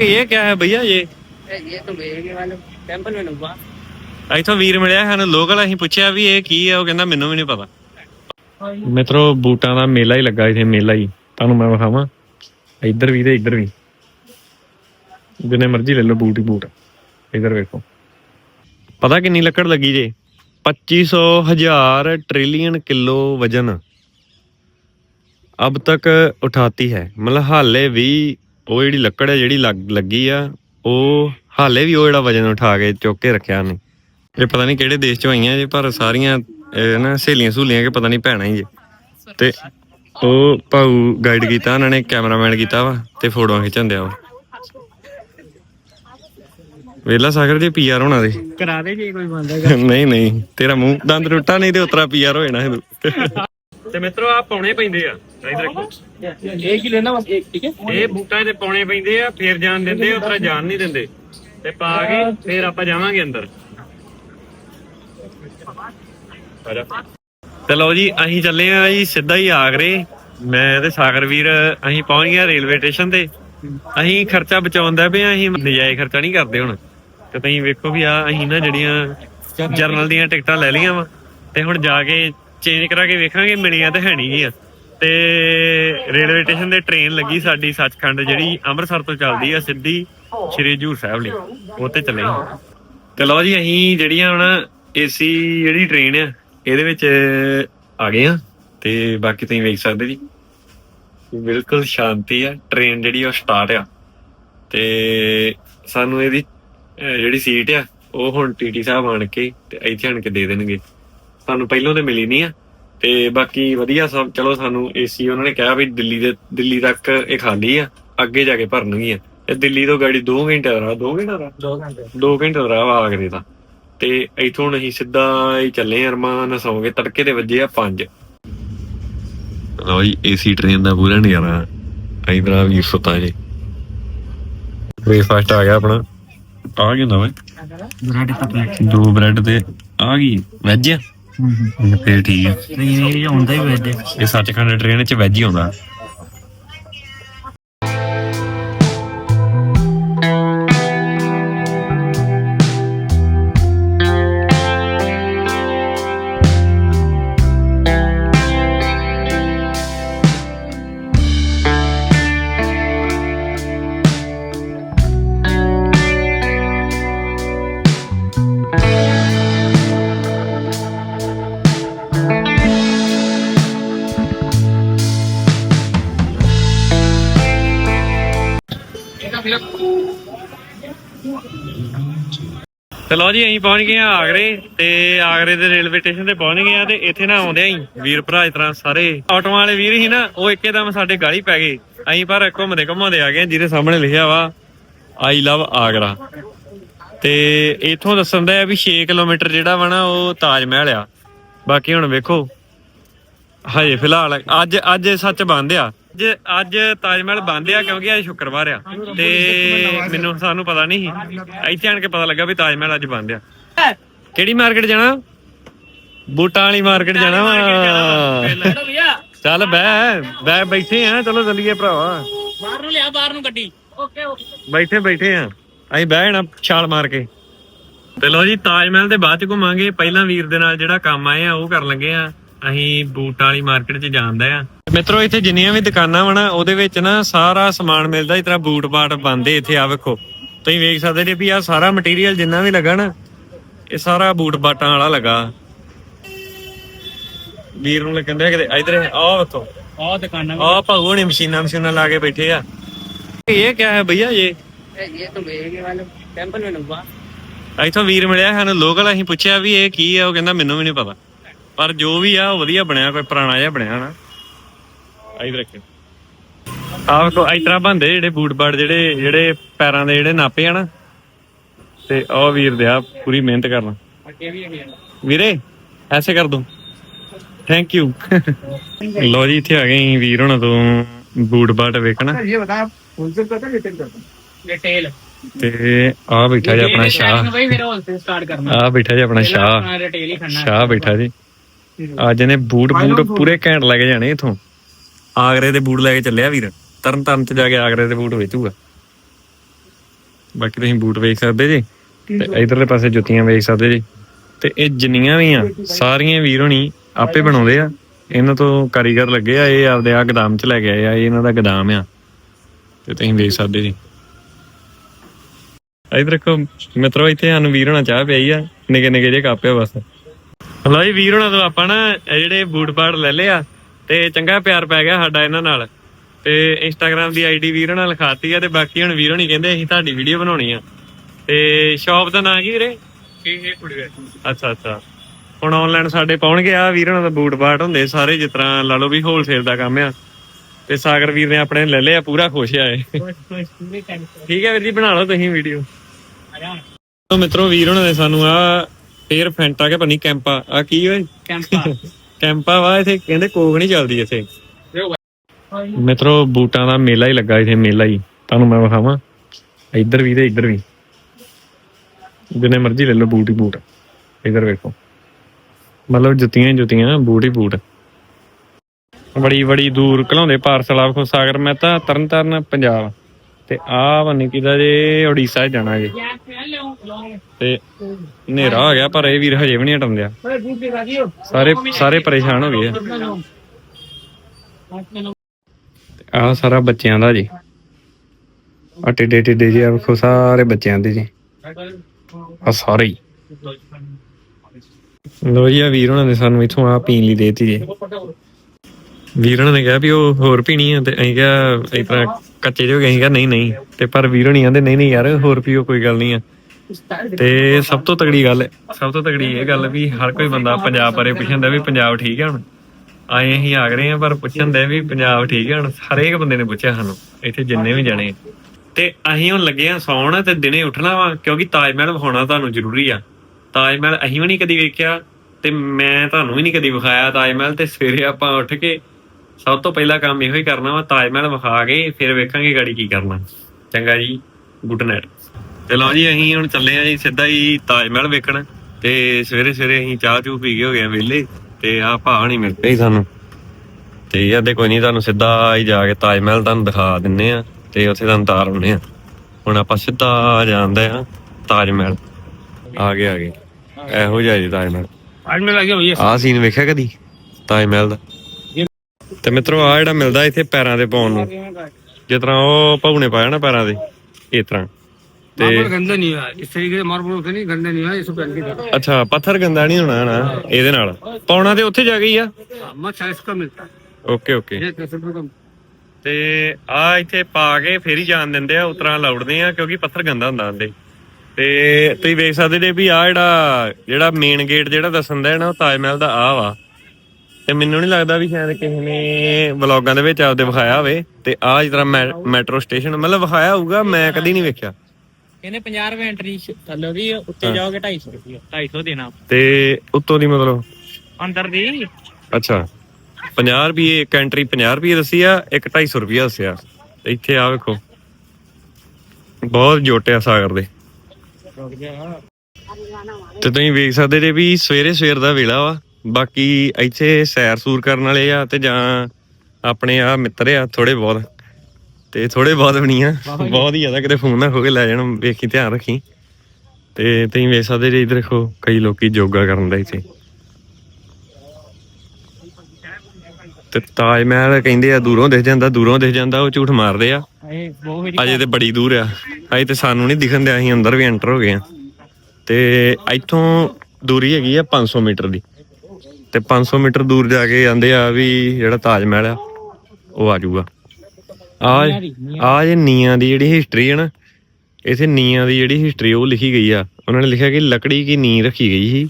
ये क्या है भैया ये ये तो भेजे वाले टेंपल में हुआ ਇੱਥੋਂ ਵੀਰ ਮਿਲਿਆ ਸਾਨੂੰ ਲੋਕਲ ਅਸੀਂ ਪੁੱਛਿਆ ਵੀ ਇਹ ਕੀ ਹੈ ਉਹ ਕਹਿੰਦਾ ਮੈਨੂੰ ਵੀ ਨਹੀਂ ਪਤਾ ਮਿੱਤਰੋ ਬੂਟਾਂ ਦਾ ਮੇਲਾ ਹੀ ਲੱਗਾ ਇੱਥੇ ਮੇਲਾ ਹੀ ਤੁਹਾਨੂੰ ਮੈਂ ਵਿਖਾਵਾਂ ਇੱਧਰ ਵੀ ਤੇ ਇੱਧਰ ਵੀ ਜਿੰਨੇ ਮਰਜ਼ੀ ਲੈ ਲਓ ਬੂਟ ਹੀ ਬੂਟ ਇੱਧਰ ਵੇਖੋ ਪਤਾ ਕਿੰਨੀ ਲੱਕੜ ਲੱਗੀ ਜੇ 2500 ਹਜ਼ਾਰ ਟ੍ਰਿਲੀਅਨ ਕਿਲੋ ਵਜਨ ਅਬ ਤੱਕ ਉਠਾਤੀ ਹੈ ਮਤਲਬ ਹਾਲੇ ਵੀ ਉਹ ਜਿਹੜੀ ਲੱਕੜ ਹੈ ਜਿਹੜੀ ਲੱਗੀ ਆ ਉਹ ਹਾਲੇ ਵੀ ਉਹ ਜਿਹੜਾ ਵਜਨ ਉਠਾ ਕੇ ਚੁੱਕ ਕੇ ਰੱਖਿਆ ਨੇ ਇਹ ਪਤਾ ਨਹੀਂ ਕਿਹੜੇ ਦੇਸ਼ ਚ ਆਈਆਂ ਜੇ ਪਰ ਸਾਰੀਆਂ ਨਾ ਸਹੇਲੀਆਂ ਸਹੂਲੀਆਂ ਕੇ ਪਤਾ ਨਹੀਂ ਭੈਣਾ ਹੀ ਜੇ ਤੇ ਉਹ ਪਾਉ ਗਾਈਡ ਕੀਤਾ ਉਹਨਾਂ ਨੇ ਕੈਮਰਾਮੈਨ ਕੀਤਾ ਵਾ ਤੇ ਫੋਟੋਆਂ ਖਿੱਚਣ ਦਿਆ ਵਾ। ਵੇਲਾ ਸਾਗਰ ਜੀ ਪੀਆਰ ਹੋਣਾ ਦੇ ਕਰਾ ਦੇ ਜੇ ਕੋਈ ਬੰਦਾ ਨਹੀਂ ਨਹੀਂ ਤੇਰਾ ਮੂੰਹ ਦੰਦ ਟੁੱਟਾ ਨਹੀਂ ਤੇ ਉਤਰਾ ਪੀਆਰ ਹੋ ਜਾਣਾ ਇਹ ਤੇ ਮਿੱਤਰੋ ਆ ਪਾਉਣੇ ਪੈਂਦੇ ਆ ਇਧਰ एक ही लेना बस एक ठीक है ਇਹ ਬੂਟਾਂ ਦੇ ਪਾਉਣੇ ਪੈਂਦੇ ਆ ਫੇਰ ਜਾਣ ਦਿੰਦੇ ਉਤਰਾ ਜਾਣ ਨਹੀਂ ਦਿੰਦੇ ਤੇ ਪਾ ਕੇ ਫੇਰ ਆਪਾਂ ਜਾਵਾਂਗੇ ਅੰਦਰ ਆਜਾ ਤੇ ਲਓ ਜੀ ਅਸੀਂ ਚੱਲੇ ਆ ਜੀ ਸਿੱਧਾ ਹੀ ਆਗਰੇ ਮੈਂ ਤੇ ਸਾਗਰ ਵੀਰ ਅਸੀਂ ਪਹੁੰਚ ਗਏ ਰੇਲਵੇ ਸਟੇਸ਼ਨ ਤੇ ਅਸੀਂ ਖਰਚਾ ਬਚਾਉਂਦਾ ਪਿਆ ਅਸੀਂ ਨਜਾਇਜ਼ ਖਰਚਾ ਨਹੀਂ ਕਰਦੇ ਹੁਣ ਤੇ ਤੁਸੀਂ ਵੇਖੋ ਵੀ ਆ ਅਸੀਂ ਨਾ ਜਿਹੜੀਆਂ ਜਰਨਲ ਦੀਆਂ ਟਿਕਟਾਂ ਲੈ ਲਈਆਂ ਵਾ ਤੇ ਹੁਣ ਜਾ ਕੇ ਚੇਂਜ ਕਰਾ ਕੇ ਵੇਖਾਂਗੇ, ਮਿਲੀਆਂ ਤੇ ਹੈ ਨਹੀਂ ਗੀਆਂ। ਤੇ ਰੇਲਵੇ ਸਟੇਸ਼ਨ ਤੇ ਟ੍ਰੇਨ ਲੱਗੀ ਸਾਡੀ ਸੱਚਖੰਡ, ਜਿਹੜੀ ਅੰਮ੍ਰਿਤਸਰ ਤੋਂ ਚੱਲਦੀ ਆ ਸਿੱਧੀ ਸ਼੍ਰੀ ਹਜੂਰ ਸਾਹਿਬ ਲਈ। ਉਹ ਚੱਲੇ ਹਾਂ। ਤੇ ਲਓ ਜੀ, ਅਸੀਂ ਜਿਹੜੀਆਂ ਹੁਣ ਏਸੀ ਜਿਹੜੀ ਟ੍ਰੇਨ ਆ, ਇਹਦੇ ਵਿੱਚ ਆ ਗਏ ਆ ਤੇ ਬਾਕੀ ਤੁਸੀਂ ਵੇਖ ਸਕਦੇ ਜੀ। ਬਿਲਕੁਲ ਸ਼ਾਂਤੀ ਆ, ਟ੍ਰੇਨ ਜਿਹੜੀ ਆ ਉਹ ਸਟਾਰਟ ਆ। ਤੇ ਸਾਨੂੰ ਇਹਦੀ ਜਿਹੜੀ ਸੀਟ ਆ, ਉਹ ਹੁਣ ਟੀਟੀ ਸਾਹਿਬ ਆਣ ਕੇ ਤੇ ਇੱਥੇ ਆਣ ਕੇ ਦੇ ਦੇਣਗੇ। ਸਾਨੂੰ ਪਹਿਲਾਂ ਤੇ ਮਿਲੀ ਨਹੀਂ ਆ। ਤੇ ਬਾਕੀ ਵਧੀਆ ਸਭ ਚਲੋ ਸਾਨੂੰ ਏਸੀ ਉਹਨਾਂ ਨੇ ਕਿਹਾ ਵੀ ਦਿੱਲੀ ਦੇ ਦਿੱਲੀ ਤੱਕ ਇਹ ਖਾਲੀ ਆ ਅੱਗੇ ਜਾ ਕੇ ਭਰਨਗੀਆਂ ਤੇ ਦਿੱਲੀ ਤੋਂ ਗਾੜੀ 2 ਘੰਟੇ ਦਾ 2 ਘੰਟੇ ਦਾ 2 ਘੰਟੇ 2 ਘੰਟੇ ਦਾ ਰਾਹ ਆਗਰੇ ਦਾ ਤੇ। ਇਥੋਂ ਨਹੀਂ ਸਿੱਧਾ ਹੀ ਚੱਲੇ ਅਰਮਾਨ ਸੌਂਗੇ ਤੜਕੇ ਦੇ ਵੱਜੇ ਆ 5 ਲਓ ਜੀ ਏਸੀ ਟ੍ਰੇਨ ਦਾ ਪੂਰਾ ਨਜ਼ਾਰਾ। ਆਈ ਬਰਾ ਵੀ ਸੁਤਾ ਜੀ। ਬ੍ਰੇਕਫਾਸਟ ਆ ਗਿਆ ਆਪਣਾ। ਆ ਗਿਆ ਨਾ ਵੇ ਬ੍ਰੈਡ ਤੇ ਦੋ ਬ੍ਰੈਡ ਤੇ ਆ ਗਈ। ਵੈਜ ਹੂੰ ਹੂੰ। ਫੇਰ ਠੀਕ ਹੈ। ਨਹੀਂ ਇਹ ਆਉਂਦਾ ਹੀ ਵੈਜ ਹੈ। ਇਹ ਸੱਚਖੰਡ ਟ੍ਰੇਨ 'ਚ ਵੈਜ ਹੀ ਆਉਂਦਾ। ਤੇ ਲਓ ਜੀ, ਅਸੀਂ ਪਹੁੰਚ ਗਏ ਆ ਆਗਰੇ ਤੇ ਆਗਰੇ ਦੇ ਰੇਲਵੇ ਸਟੇਸ਼ਨ ਤੇ ਪਹੁੰਚ ਗਏ ਆ ਤੇ ਇੱਥੇ ਨਾ ਆਉਂਦੇ ਆਂ ਵੀਰ ਭਰਾ, ਇਸ ਤਰ੍ਹਾਂ ਸਾਰੇ ਆਟੋ ਵਾਲੇ ਵੀਰ ਸੀ ਨਾ, ਉਹ ਇੱਕੇਦਮ ਸਾਡੇ ਗਾਲੀ ਪੈ ਗਏ। ਅਸੀਂ ਪਰ ਘੁੰਮਦੇ ਘੁੰਮਾਉਂਦੇ ਆ ਗਏ, ਜਿਹਦੇ ਸਾਹਮਣੇ ਲਿਖਿਆ ਵਾ ਆਈ ਲਵ ਆਗਰਾ। ਤੇ ਇਥੋਂ ਦੱਸਣ ਦਾ ਆ ਵੀ 6 ਕਿਲੋਮੀਟਰ ਜਿਹੜਾ ਵਾ ਨਾ, ਉਹ ਤਾਜ ਮਹਿਲ ਆ। ਬਾਕੀ ਹੁਣ ਵੇਖੋ। ਹਜੇ ਫਿਲਹਾਲ ਅੱਜ ਅੱਜ ਸੱਚ ਬੰਦ ਆ। ਅੱਜ ਅੱਜ ਤਾਜ ਮਹਿਲ ਆ ਕਿਉਂਕਿ ਅੱਜ ਸ਼ੁੱਕਰਵਾਰ ਆ। ਤੇ ਮੈਨੂੰ ਸਾਨੂੰ ਪਤਾ ਨਹੀਂ ਸੀ। ਇੱਥੇ ਆਣ ਕੇ ਪਤਾ ਲੱਗਾ ਵੀ ਤਾਜ ਅੱਜ ਬੰਦ ਕਿਹੜੀ ਮਾਰਕੀਟ ਜਾਣਾ? ਬੂਟਾਂ ਵਾਲੀ ਮਾਰਕੀਟ ਜਾਣਾ ਵਾ। ਚੱਲ ਬੈ ਬੈ ਬੈਠੇ ਆ। ਚਲੋ ਚੱਲੀਏ ਭਰਾਵਾ। ਬਾਹਰ ਨੂੰ ਲਿਆ ਬਾਹਰ ਨੂੰ ਗੱਡੀ। Okay okay. ਬੈਠੇ ਬੈਠੇ ਆ। ਅਸੀਂ ਬਹਿ ਜਾਣਾ ਛਾਲ ਮਾਰ ਕੇ। ਤੇ ਲੋ ਜੀ ਤਾਜ ਮਹਿਲ ਦੇ ਬਾਅਦ ਚ ਘੁਮਾਂਗੇ। ਪਹਿਲਾਂ ਵੀਰ ਦੇ ਨਾਲ ਜਿਹੜਾ ਕੰਮ ਆਏ ਆ ਉਹ ਕਰਨ ਲੱਗੇ ਆ। ਅਸੀਂ ਬੂਟਾਂ ਵਾਲੀ ਮਾਰਕੀਟ 'ਚ ਜਾਂਦਾ ਆ। ਮਿੱਤਰੋ ਇੱਥੇ ਜਿੰਨੀਆਂ ਵੀ ਦੁਕਾਨਾਂ ਵਣਾ ਉਹਦੇ ਵਿੱਚ ਨਾ ਸਾਰਾ ਸਮਾਨ ਮਿਲਦਾ ਇਸ ਤਰ੍ਹਾਂ ਬੂਟ ਬਾਟ ਬੰਦੇ ਇੱਥੇ ਆ ਵੇਖੋ। ਤੁਸੀਂ ਵੇਖ ਸਕਦੇ ਜੇ ਵੀ ਆ ਸਾਰਾ ਮਟੀਰੀਅਲ ਜਿੰਨਾ ਵੀ ਲੱਗਾ ਨਾ ਇਹ ਸਾਰਾ ਬੂਟ ਬਾਟਾਂ ਵਾਲਾ ਲੱਗਾ। ਵੀਰ ਨੂੰ ਲੱਗਦਾ ਕਿਤੇ ਇਧਰ ਆਹ ਵੇਖੋ। ਆਹ ਦੁਕਾਨਾਂ ਆਹ ਭਾਉ ਨੇ ਮਸ਼ੀਨਾਂ ਮਸ਼ੀਨਾਂ ਲਾ ਕੇ ਬੈਠੇ ਆ। ਇਹ ਕਿਆ ਹੈ ਭਈਆ ਇਹ? ਇਹ ਤਾਂ ਮੇਰੇ ਵਾਲਾ ਟੈਂਪਲ ਮੈਨੂੰ ਵਾ ਇੱਥੋਂ ਵੀਰ ਮਿਲਿਆ ਸਾਨੂੰ ਲੋਕਲ ਅਸੀਂ ਪੁੱਛਿਆ ਵੀ ਇਹ ਕੀ ਹੈ ਉਹ ਕਹਿੰਦਾ ਮੈਨੂੰ ਵੀ ਨਹੀਂ ਪਤਾ। ਪਰ ਜੋ ਵੀ ਆ ਉਹ ਵਧੀਆ ਬਣਿਆ ਕੋਈ ਪੁਰਾਣਾ ਜਿਹਾ ਬਣਿਆ ਨਾ। ਆਈ ਰੱਖੇ ਆਹ ਕੋ ਇਤਰਾ ਬੰਦੇ ਜਿਹੜੇ ਬੂਟ ਬਾੜ ਜਿਹੜੇ ਜਿਹੜੇ ਪੈਰਾਂ ਦੇ ਜਿਹੜੇ ਨਾਪੇ ਆ ਨਾ। ਤੇ ਉਹ ਵੀਰ ਦੇ ਆ ਪੂਰੀ ਮਿਹਨਤ ਕਰਨਾ। ਵੀਰੇ ਐਸੇ ਕਰ ਦੋ। ਥੈਂਕ ਯੂ ਲੋ ਜੀ ਇੱਥੇ ਆ ਗਏ ਵੀਰ ਹੁਣ ਤੋਂ ਬੂਟ ਬਾਟ ਵੇਖਣਾ। ਇਹ ਬਤਾ ਫੁੱਲ ਕਰਦਾ ਰਿਟੇਲ ਕਰਦਾ ਰਿਟੇਲ ਤੇ ਆ ਬੈਠਾ ਜੀ ਆਪਣਾ ਸ਼ਾਹ। ਆ ਬੈਠਾ ਜੀ ਆਪਣਾ ਸ਼ਾਹ। ਸ਼ਾਹ ਬੈਠਾ ਜੀ। ਅੱਜ ਨੇ ਬੂਟ ਬੂਟ ਪੂਰੇ ਘੈਂਟ ਲੈ ਕੇ ਜਾਣੇ ਇਥੋਂ। ਆਗਰੇ ਦੇ ਬੂਟ ਲੈ ਕੇ ਚੱਲਿਆ ਵੀਰ। ਤਰਨ ਤਾਰਨ ਚ ਜਾ ਕੇ ਆਗਰੇ ਦੇ ਬੂਟ ਵੇਚੂਗਾ। ਬਾਕੀ ਤੁਸੀਂ ਬੂਟ ਵੇਖ ਸਕਦੇ ਜੀ। ਤੇ ਇਧਰਲੇ ਪਾਸੇ ਜੁੱਤੀਆਂ ਵੇਖ ਸਕਦੇ ਜੀ। ਤੇ ਇਹ ਜਿੰਨੀਆਂ ਵੀ ਆ ਸਾਰੀਆਂ ਵੀਰ ਹੋਣੀ ਆਪੇ ਬਣਾਉਂਦੇ ਆ। ਇਹਨਾਂ ਤੋਂ ਕਾਰੀਗਰ ਲੱਗੇ ਆ ਇਹ ਆਪਦੇ ਆ ਗਦਾਮ ਚ ਲੈ ਕੇ ਆਏ ਆ ਇਹ ਇਹਨਾਂ ਦਾ ਗਦਾਮ ਆ। ਤੇ ਤੁਸੀਂ ਵੇਖ ਸਕਦੇ ਜੀ। ਇਧਰ ਦੇਖੋ ਮਿੱਤਰੋ ਇੱਥੇ ਸਾਨੂੰ ਵੀਰ ਹੋਣਾ ਚਾਹ ਪਿਆਈ ਆ। ਨਿੱਕੇ ਨਿੱਕੇ ਜਿਹੇ ਕੱਪ ਬਸ। ਜੀ ਵੀਰ ਹੋਣਾ ਤੋਂ ਆਪਾਂ ਨਾ ਇਹ ਜਿਹੜੇ ਬੂਟ ਪਾੜ ਲੈ ਲਿਆ ਤੇ ਚੰਗਾ ਪਿਆਰ ਪੈ ਗਿਆ ਸਾਡਾ ਇਹਨਾਂ ਨਾਲ। ਤੇ ਇੰਸਟਾਗ੍ਰam ਦੀ ਆਈਡੀ ਵੀਰ ਹੋਣਾ ਲਿਖਾਤੀ ਆ ਤੇ ਬਾਕੀ ਹੁਣ ਵੀਰ ਹੋਣੀ ਕਹਿੰਦੇ ਅਸੀਂ ਤੁਹਾਡੀ ਵੀਡੀਓ ਬਣਾਉਣੀ ਆ। ਤੇ ਸ਼ਾਪ ਦਾ ਨਾਂ ਕੀ ਵੀਰੇ? ਇਹ ਇਹ ਕੁੜੀ ਅੱਛਾ ਅੱਛਾ। ਹੁਣ ਆਨਲਾਈਨ ਸਾਡੇ ਪਹੁੰਚ ਗਿਆ ਵੀਰ ਹੋਣਾ ਦਾ ਬੂਟ ਬਾਟ ਹੁੰਦੇ ਸਾਰੇ ਜਿਸ ਤਰ੍ਹਾਂ ਲਾ ਲਓ ਵੀ ਹੋਲਸੇਲ ਦਾ ਕੰਮ ਆ। ਤੇ ਸਾਗਰ ਵੀਰ ਨੇ ਆਪਣੇ ਲੈ ਲਿਆ ਪੂਰਾ ਖੁਸ਼ ਆ ਇਹ। ਠੀਕ ਹੈ ਵੀਰ ਜੀ ਬਣਾ ਲਓ ਤੁਸੀਂ ਵੀਡੀਓ ਤੋ ਮਿੱਤਰੋ ਵੀਰ ਹੋਣਾ ਨੇ ਸਾਨੂੰ ਆ ਫੇਰ ਫੈਂਟਾ ਕੇ ਪਨੀ ਕੈਂਪਾ ਆ ਕੀ ਓਏ? ਕੈਂਪਾ। ਕੈਂਪਾ ਵਾ ਇੱਥੇ ਕਹਿੰਦੇ ਕੋਕ ਨਹੀਂ ਚੱਲਦੀ ਇੱਥੇ। ਮਿੱਤਰੋ ਬੂਟਾਂ ਦਾ ਮੇਲਾ ਹੀ ਲੱਗਾ ਇੱਥੇ ਮੇਲਾ ਹੀ। ਤੁਹਾਨੂੰ ਮੈਂ ਵਿਖਾਵਾਂ। ਇੱਧਰ ਵੀ ਤੇ ਇੱਧਰ ਵੀ। ਜਿੰਨੇ ਮਰਜ਼ੀ ਲੈ ਲਓ ਬੂਟ ਹੀ ਬੂਟ। ਇੱਧਰ ਵੇਖੋ। ਮਤਲਬ ਜੁੱਤੀਆਂ ਹੀ ਜੁੱਤੀਆਂ ਬੂਟ ਹੀ ਬੂਟ। ਬੜੀ ਬੜੀ ਦੂਰ ਘਲਾਉਂਦੇ ਪਾਰਸਲ ਆ। ਵੇਖੋ ਸਾਗਰ ਮਹਿਤਾ ਤਰਨਤਾਰਨ ਪੰਜਾਬ। ਤੇ ਆ ਬੰਨੀ ਕਿਦਾ ਜੇ ਉੜੀਸਾ ਜਾਣਾ ਜੇ। ਤੇ ਹਨੇਰਾ ਹੋ ਗਿਆ, ਪਰ ਇਹ ਵੀਰ ਹਜੇ ਵੀ ਨਹੀਂ ਹਟਣ ਸਾਰੇ ਸਾਰੇ ਪਰੇਸ਼ਾਨ ਹੋ ਗਏ ਆ। ਆ ਸਾਰਾ ਬੱਚਿਆਂ ਦਾ ਜੀ। ਆ ਟਿੱਡੇ ਟਿੱਡੇ ਜੀ ਆ ਵੇਖੋ ਸਾਰੇ ਬੱਚਿਆਂ ਦੇ ਜੀ। ਆ ਸਾਰੇ ਹੀ। ਲੋ ਜੀ ਆ ਵੀਰ ਉਹਨਾਂ ਨੇ ਸਾਨੂੰ ਇਥੋਂ ਆ ਪੀਣ ਲਈ ਦੇਤੀ ਜੀ। ਵੀਰ ਨੇ ਕਿਹਾ ਵੀ ਉਹ ਹੋਰ ਪੀਣੀ ਆ ਤੇ ਅਸੀਂ ਕਿਹਾ ਇਸ ਤਰ੍ਹਾਂ ਕੱਚੇ ਜਿਹੇ ਹੋ ਗਏ, ਅਸੀਂ ਕਿਹਾ ਨਹੀਂ ਨਹੀਂ ਤੇ ਪਰ ਵੀਰ ਹੋਣੀ ਆਂਦੇ ਨਹੀਂ ਨਹੀਂ ਯਾਰ ਹੋਰ ਪੀਓ, ਕੋਈ ਗੱਲ ਨਹੀਂ ਆ। ਤੇ ਸਭ ਤੋਂ ਤਗੜੀ ਗੱਲ ਸਭ ਤੋਂ ਤਗੜੀ ਇਹ ਗੱਲ ਵੀ ਹਰ ਕੋਈ ਬੰਦਾ ਪੰਜਾਬ ਬਾਰੇ ਪੁੱਛਦਾ ਵੀ ਪੰਜਾਬ ਠੀਕ ਹੈ ਹੁਣ। ਆਏ ਅਸੀਂ ਆ ਗਏ ਆ, ਪਰ ਪੁੱਛਣ ਦੇ ਵੀ ਪੰਜਾਬ ਠੀਕ ਹੈ ਹੁਣ, ਹਰੇਕ ਬੰਦੇ ਨੇ ਪੁੱਛਿਆ ਸਾਨੂੰ, ਇੱਥੇ ਜਿੰਨੇ ਵੀ ਜਾਣੇ ਤੇ ਅਸੀਂ ਹੁਣ ਲੱਗੇ ਆ ਸੌਣ ਤੇ ਦਿਨੇ ਉੱਠਣਾ ਵਾ, ਕਿਉਂਕਿ ਤਾਜ ਮਹਿਲ ਵਿਖਾਉਣਾ ਤੁਹਾਨੂੰ ਜ਼ਰੂਰੀ ਆ। ਤਾਜ ਮਹਿਲ ਅਸੀਂ ਵੀ ਨਹੀਂ ਕਦੀ ਵੇਖਿਆ ਤੇ ਮੈਂ ਤੁਹਾਨੂੰ ਵੀ ਨਹੀਂ ਕਦੀ ਵਿਖਾਇਆ ਤਾਜ ਮਹਿਲ ਤੇ ਸਵੇਰੇ ਆਪਾਂ ਉੱਠ ਕੇ ਸਭ ਤੋਂ ਪਹਿਲਾ ਕੰਮ ਇਹੋ ਹੀ ਕਰਨਾ ਵਾ ਤਾਜ ਮਹਿਲ ਵਿਖਾ ਕੇ ਫਿਰ ਵੇਖਾਂਗੇ ਗਾੜੀ ਕੀ ਕਰਨਾ। ਚੰਗਾ ਜੀ ਗੁੱਡ ਨਾਈਟ ਤੇ ਲਓ ਜੀ ਅਸੀਂ ਹੁਣ ਚੱਲੇ ਆਂ ਜੀ ਸਿੱਧਾ ਹੀ ਤਾਜ ਮਹਿਲ ਵੇਖਣ। ਤੇ ਸਵੇਰੇ ਸਵੇਰੇ ਅਸੀਂ ਚਾਹ ਚੂ ਪੀ ਕੇ ਹੋ ਗਏ ਵਿਹਲੇ ਤੇ ਆ ਭਾਹ ਨਹੀਂ ਮਿਲ ਪਈ ਸਾਨੂੰ। ਤੇ ਇਹਦੇ ਕੋਈ ਨਹੀਂ ਤੁਹਾਨੂੰ ਸਿੱਧਾ ਹੀ ਜਾ ਕੇ ਤਾਜ ਮਹਿਲ ਤੁਹਾਨੂੰ ਦਿਖਾ ਦਿੰਨੇ ਆ ਤੇ ਉੱਥੇ ਤੁਹਾਨੂੰ ਤਾਰ ਹੁੰਨੇ ਆ। ਹੁਣ ਆਪਾਂ ਸਿੱਧਾ ਜਾਂਦੇ ਆ ਤਾਜ ਮਹਿਲ। ਆ ਗਏ ਆ ਗਏ। ਇਹੋ ਜਿਹਾ ਜੀ ਤਾਜ ਮਹਿਲ। ਅੱਜ ਮੈਂ ਲੱਗਿਆ ਹੋਈ ਆ ਸੀਨ ਵੇਖਿਆ ਕਦੀ? ਤਾਜ ਮਹਿਲ ਦਾ। ਤੇ ਮਿੱਤਰੋ ਆ ਜਿਹੜਾ ਮਿਲਦਾ ਇੱਥੇ ਪੈਰਾਂ ਦੇ ਪਾਉਣ ਨੂੰ। ਜਿਸ ਤਰ੍ਹਾਂ ਉਹ ਭੌਣੇ ਪਾਇਆ ਨਾ ਪੈਰਾਂ ਦੇ ਇਸ ਤਰ੍ਹਾਂ। ਤੇ ਪੱਥਰ ਗੰਦਾ ਨਹੀਂ ਹੋਣਾ ਨਾ ਇਹਦੇ ਨਾਲ। ਪਾਉਣਾ ਤੇ ਉੱਥੇ ਜਾ ਗਈ ਆ। Okay okay. ਤੇ ਆ ਇੱਥੇ ਪਾ ਕੇ ਫੇਰ ਹੀ ਜਾਣ ਦਿੰਦੇ ਆ ਉਤਰਾ ਲਾਉੜਦੇ ਆ ਕਿਉਂਕਿ ਪੱਥਰ ਗੰਦਾ ਹੁੰਦਾ ਹੁੰਦੇ ਤੇ ਤੁਸੀਂ ਵੇਖ ਸਕਦੇ ਜੇ ਵੀ ਆ ਜਿਹੜਾ ਜਿਹੜਾ ਮੇਨ ਗੇਟ ਜਿਹੜਾ ਦੱਸਣ ਦਾ ਨਾ ਉਹ ਤਾਜ ਮਹਿਲ ਦਾ ਆ ਵਾ। ਤੇ ਮੈਨੂੰ ਨਹੀਂ ਲੱਗਦਾ ਵੀ ਸ਼ਾਇਦ ਕਿਸੇ ਨੇ ਵਲੌਗਾਂ ਦੇ ਵਿੱਚ ਆਪਦੇ ਵਿਖਾਇਆ ਹੋਵੇ ਤੇ ਆਹ ਇਸ ਮੈਟਰੋ ਸਟੇਸ਼ਨ ਮਤਲਬ ਵਿਖਾਇਆ ਹੋਊਗਾ ਮੈਂ ਕਦੀ ਨਹੀਂ ਵੇਖਿਆ। ਕਹਿੰਦੇ 50 ਰੁਪਏ ਐਂਟਰੀ ਥੱਲੇ ਦੀ ਆ, ਉੱਤੇ ਜਾਓਗੇ 250 ਰੁਪਏ। 250 ਦੇਣਾ। ਤੇ ਉੱਤੋਂ ਦੀ ਮਤਲਬ? ਅੰਦਰ ਦੀ। ਅੱਛਾ। 50 ਰੁਪਏ ਇੱਕ ਐਂਟਰੀ 50 ਰੁਪਏ ਦੱਸੀ ਆ ਇੱਕ 250 ਰੁਪਏ ਦੱਸਿਆ। ਤੇ ਇੱਥੇ ਆ ਵੇਖੋ। ਬਹੁਤ ਜੋਟਿਆ ਸਾਗਰ ਦੇ। ਰੁਕ ਤੇ ਤੁਸੀਂ ਵੇਖ ਸਕਦੇ ਜੇ ਵੀ ਸਵੇਰੇ ਸਵੇਰ ਦਾ ਵੇਲਾ ਵਾ। ਬਾਕੀ ਇੱਥੇ ਸੈਰ ਸੂਰ ਕਰਨ ਵਾਲੇ ਆ ਤੇ ਜਾਂ ਆਪਣੇ ਆ ਮਿੱਤਰ ਆ ਥੋੜੇ ਬਹੁਤ। ਤੇ ਥੋੜੇ ਬਹੁਤ ਵੀ ਨਹੀਂ ਆ। ਬਹੁਤ ਹੀ ਜ਼ਿਆਦਾ ਕਿਤੇ ਫੋਨ ਨਾ ਖੋ ਕੇ ਲੈ ਜਾਣ ਵੇਖੀ ਧਿਆਨ ਰੱਖੀ। ਤੇ ਤੁਸੀਂ ਵੇਖ ਸਕਦੇ ਜੇ ਇਧਰ ਦੇਖੋ ਕਈ ਲੋਕੀ ਯੋਗਾ ਕਰਨ ਦਾ ਇੱਥੇ। ਤੇ ਤਾਜ ਮਹਿਲ ਕਹਿੰਦੇ ਆ ਦੂਰੋਂ ਦਿਖ ਜਾਂਦਾ ਦੂਰੋਂ ਦਿਖ ਜਾਂਦਾ ਉਹ ਝੂਠ ਮਾਰਦੇ ਆ। ਅਜੇ ਤੇ ਬੜੀ ਦੂਰ ਆ। ਅਜੇ ਤੇ ਸਾਨੂੰ ਨਹੀਂ ਦਿਖਣ ਦੇ ਅਸੀਂ ਅੰਦਰ ਵੀ ਐਂਟਰ ਹੋ ਗਏ ਆ। ਤੇ ਇੱਥੋਂ ਦੂਰੀ ਹੈਗੀ ਆ 500 ਮੀਟਰ ਦੀ। ਤੇ 500 ਮੀਟਰ ਦੂਰ ਜਾ ਕੇ ਆਂਦੇ ਆ ਵੀ ਜਿਹੜਾ ਤਾਜ ਮਹਿਲ ਆ ਉਹ ਆ ਜਾਊਗਾ। ਆ ਆ ਜੇ ਨੀਆਂ ਦੀ ਜਿਹੜੀ ਹਿਸਟਰੀ ਹੈ ਨਾ ਇਥੇ ਨੀਆਂ ਦੀ ਜਿਹੜੀ ਹਿਸਟਰੀ ਉਹ ਲਿਖੀ ਗਈ ਆ। ਉਹਨਾਂ ਨੇ ਲਿਖਿਆ ਕਿ ਲੱਕੜੀ ਕੀ ਨੀ ਰੱਖੀ ਗਈ ਸੀ।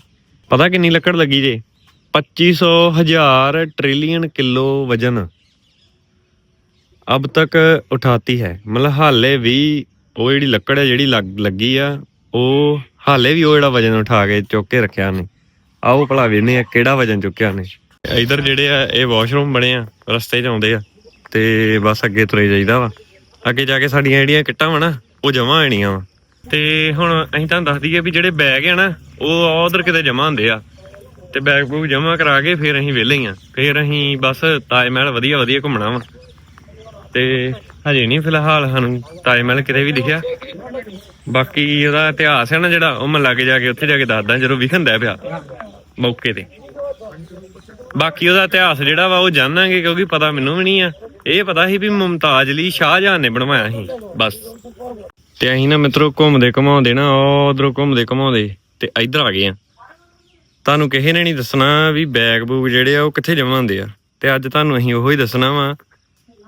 ਪਤਾ ਕਿੰਨੀ ਲੱਕੜ ਲੱਗੀ ਜੇ? 2500 ਹਜ਼ਾਰ ਟ੍ਰਿਲੀਅਨ ਕਿਲੋ ਵਜਨ। ਅਬ ਤੱਕ ਉਠਾਤੀ ਹੈ। ਮਤਲਬ ਹਾਲੇ ਵੀ ਉਹ ਜਿਹੜੀ ਲੱਕੜ ਹੈ ਜਿਹੜੀ ਲੱਗ- ਲੱਗੀ ਆ ਉਹ ਹਾਲੇ ਵੀ ਉਹ ਜਿਹੜਾ ਵਜਨ ਉਠਾ ਕੇ ਚੁੱਕ ਕੇ ਰੱਖਿਆ ਨੇ ਆਓ ਭਲਾ ਵੇਨੇ ਆ ਕਿਹੜਾ ਵਜਨ ਚੁੱਕਿਆ ਨੇ ਇਧਰ ਜਿਹੜੇ ਆ, ਇਹ ਵਾਸ਼ਰੂਮ ਬਣੇ ਆ, ਰਸਤੇ 'ਚ ਆਉਂਦੇ ਆ, ਤੇ ਬਸ ਅੱਗੇ ਤੁਰੇ ਜਾਈਦਾ ਵਾ। ਅੱਗੇ ਜਾ ਕੇ ਸਾਡੀਆਂ ਜਿਹੜੀਆਂ ਕਿੱਟਾਂ ਵਾ ਨਾ, ਉਹ ਜਮਾ ਆਣੀਆਂ ਵਾ। ਤੇ ਹੁਣ ਅਸੀਂ ਤੁਹਾਨੂੰ ਦੱਸ ਦਈਏ ਵੀ ਜਿਹੜੇ ਬੈਗ ਆ ਨਾ, ਉਹ ਉਧਰ ਕਿਤੇ ਜਮਾ ਹੁੰਦੇ ਆ। ਤੇ ਬੈਗ ਬੂਗ ਜਮਾ ਕਰਾ ਕੇ ਫਿਰ ਅਸੀਂ ਵਿਹਲੇ ਆ। ਫਿਰ ਅਸੀਂ ਬਸ ਤਾਜ ਮਹਿਲ ਵਧੀਆ ਵਧੀਆ ਘੁੰਮਣਾ ਵਾ। ਤੇ ਹਜੇ ਨਹੀਂ ਫਿਲਹਾਲ ਸਾਨੂੰ ਤਾਜ ਮਹਿਲ ਕਿਤੇ ਵੀ ਦਿਖਿਆ। ਬਾਕੀ ਉਹਦਾ ਇਤਿਹਾਸ ਹੈ ਨਾ ਜਿਹੜਾ, ਉਹ ਮੈਂ ਲੱਗ ਜਾ ਕੇ ਉੱਥੇ ਜਾ ਕੇ ਦੱਸਦਾ, ਜਦੋਂ ਵਿਖੰਦਾ ਪਿਆ। ਮੌਕੇ ਤੇ। ਬਾਕੀ ਉਹਦਾ ਇਤਿਹਾਸ ਜਿਹੜਾ ਵਾ ਉਹ ਜਾਣਾਂਗੇ, ਕਿਉਂਕਿ ਪਤਾ ਮੈਨੂੰ ਵੀ ਨਹੀਂ ਆ। ਇਹ ਪਤਾ ਸੀ ਵੀ ਮੁਮਤਾਜ ਲਈ ਸ਼ਾਹਜਹਾਨ ਨੇ ਬਣਵਾਇਆ ਸੀ, ਬਸ। ਤੇ ਅਸੀਂ ਨਾ ਮਿੱਤਰੋ ਘੁੰਮਦੇ ਘਮਾਉਂਦੇ ਨਾ, ਉਧਰੋਂ ਘੁੰਮਦੇ ਘਮਾਉਂਦੇ ਤੇ ਇੱਧਰ ਆ ਗਏ ਆ। ਤੁਹਾਨੂੰ ਕਿਸੇ ਨੇ ਨਹੀਂ ਦੱਸਣਾ ਵੀ ਬੈਗ ਬੂਗ ਜਿਹੜੇ ਆ ਉਹ ਕਿੱਥੇ ਜਮ੍ਹਾਂ ਹੁੰਦੇ ਆ। ਤੇ ਅੱਜ ਤੁਹਾਨੂੰ ਅਸੀਂ ਉਹੋ ਹੀ ਦੱਸਣਾ ਵਾ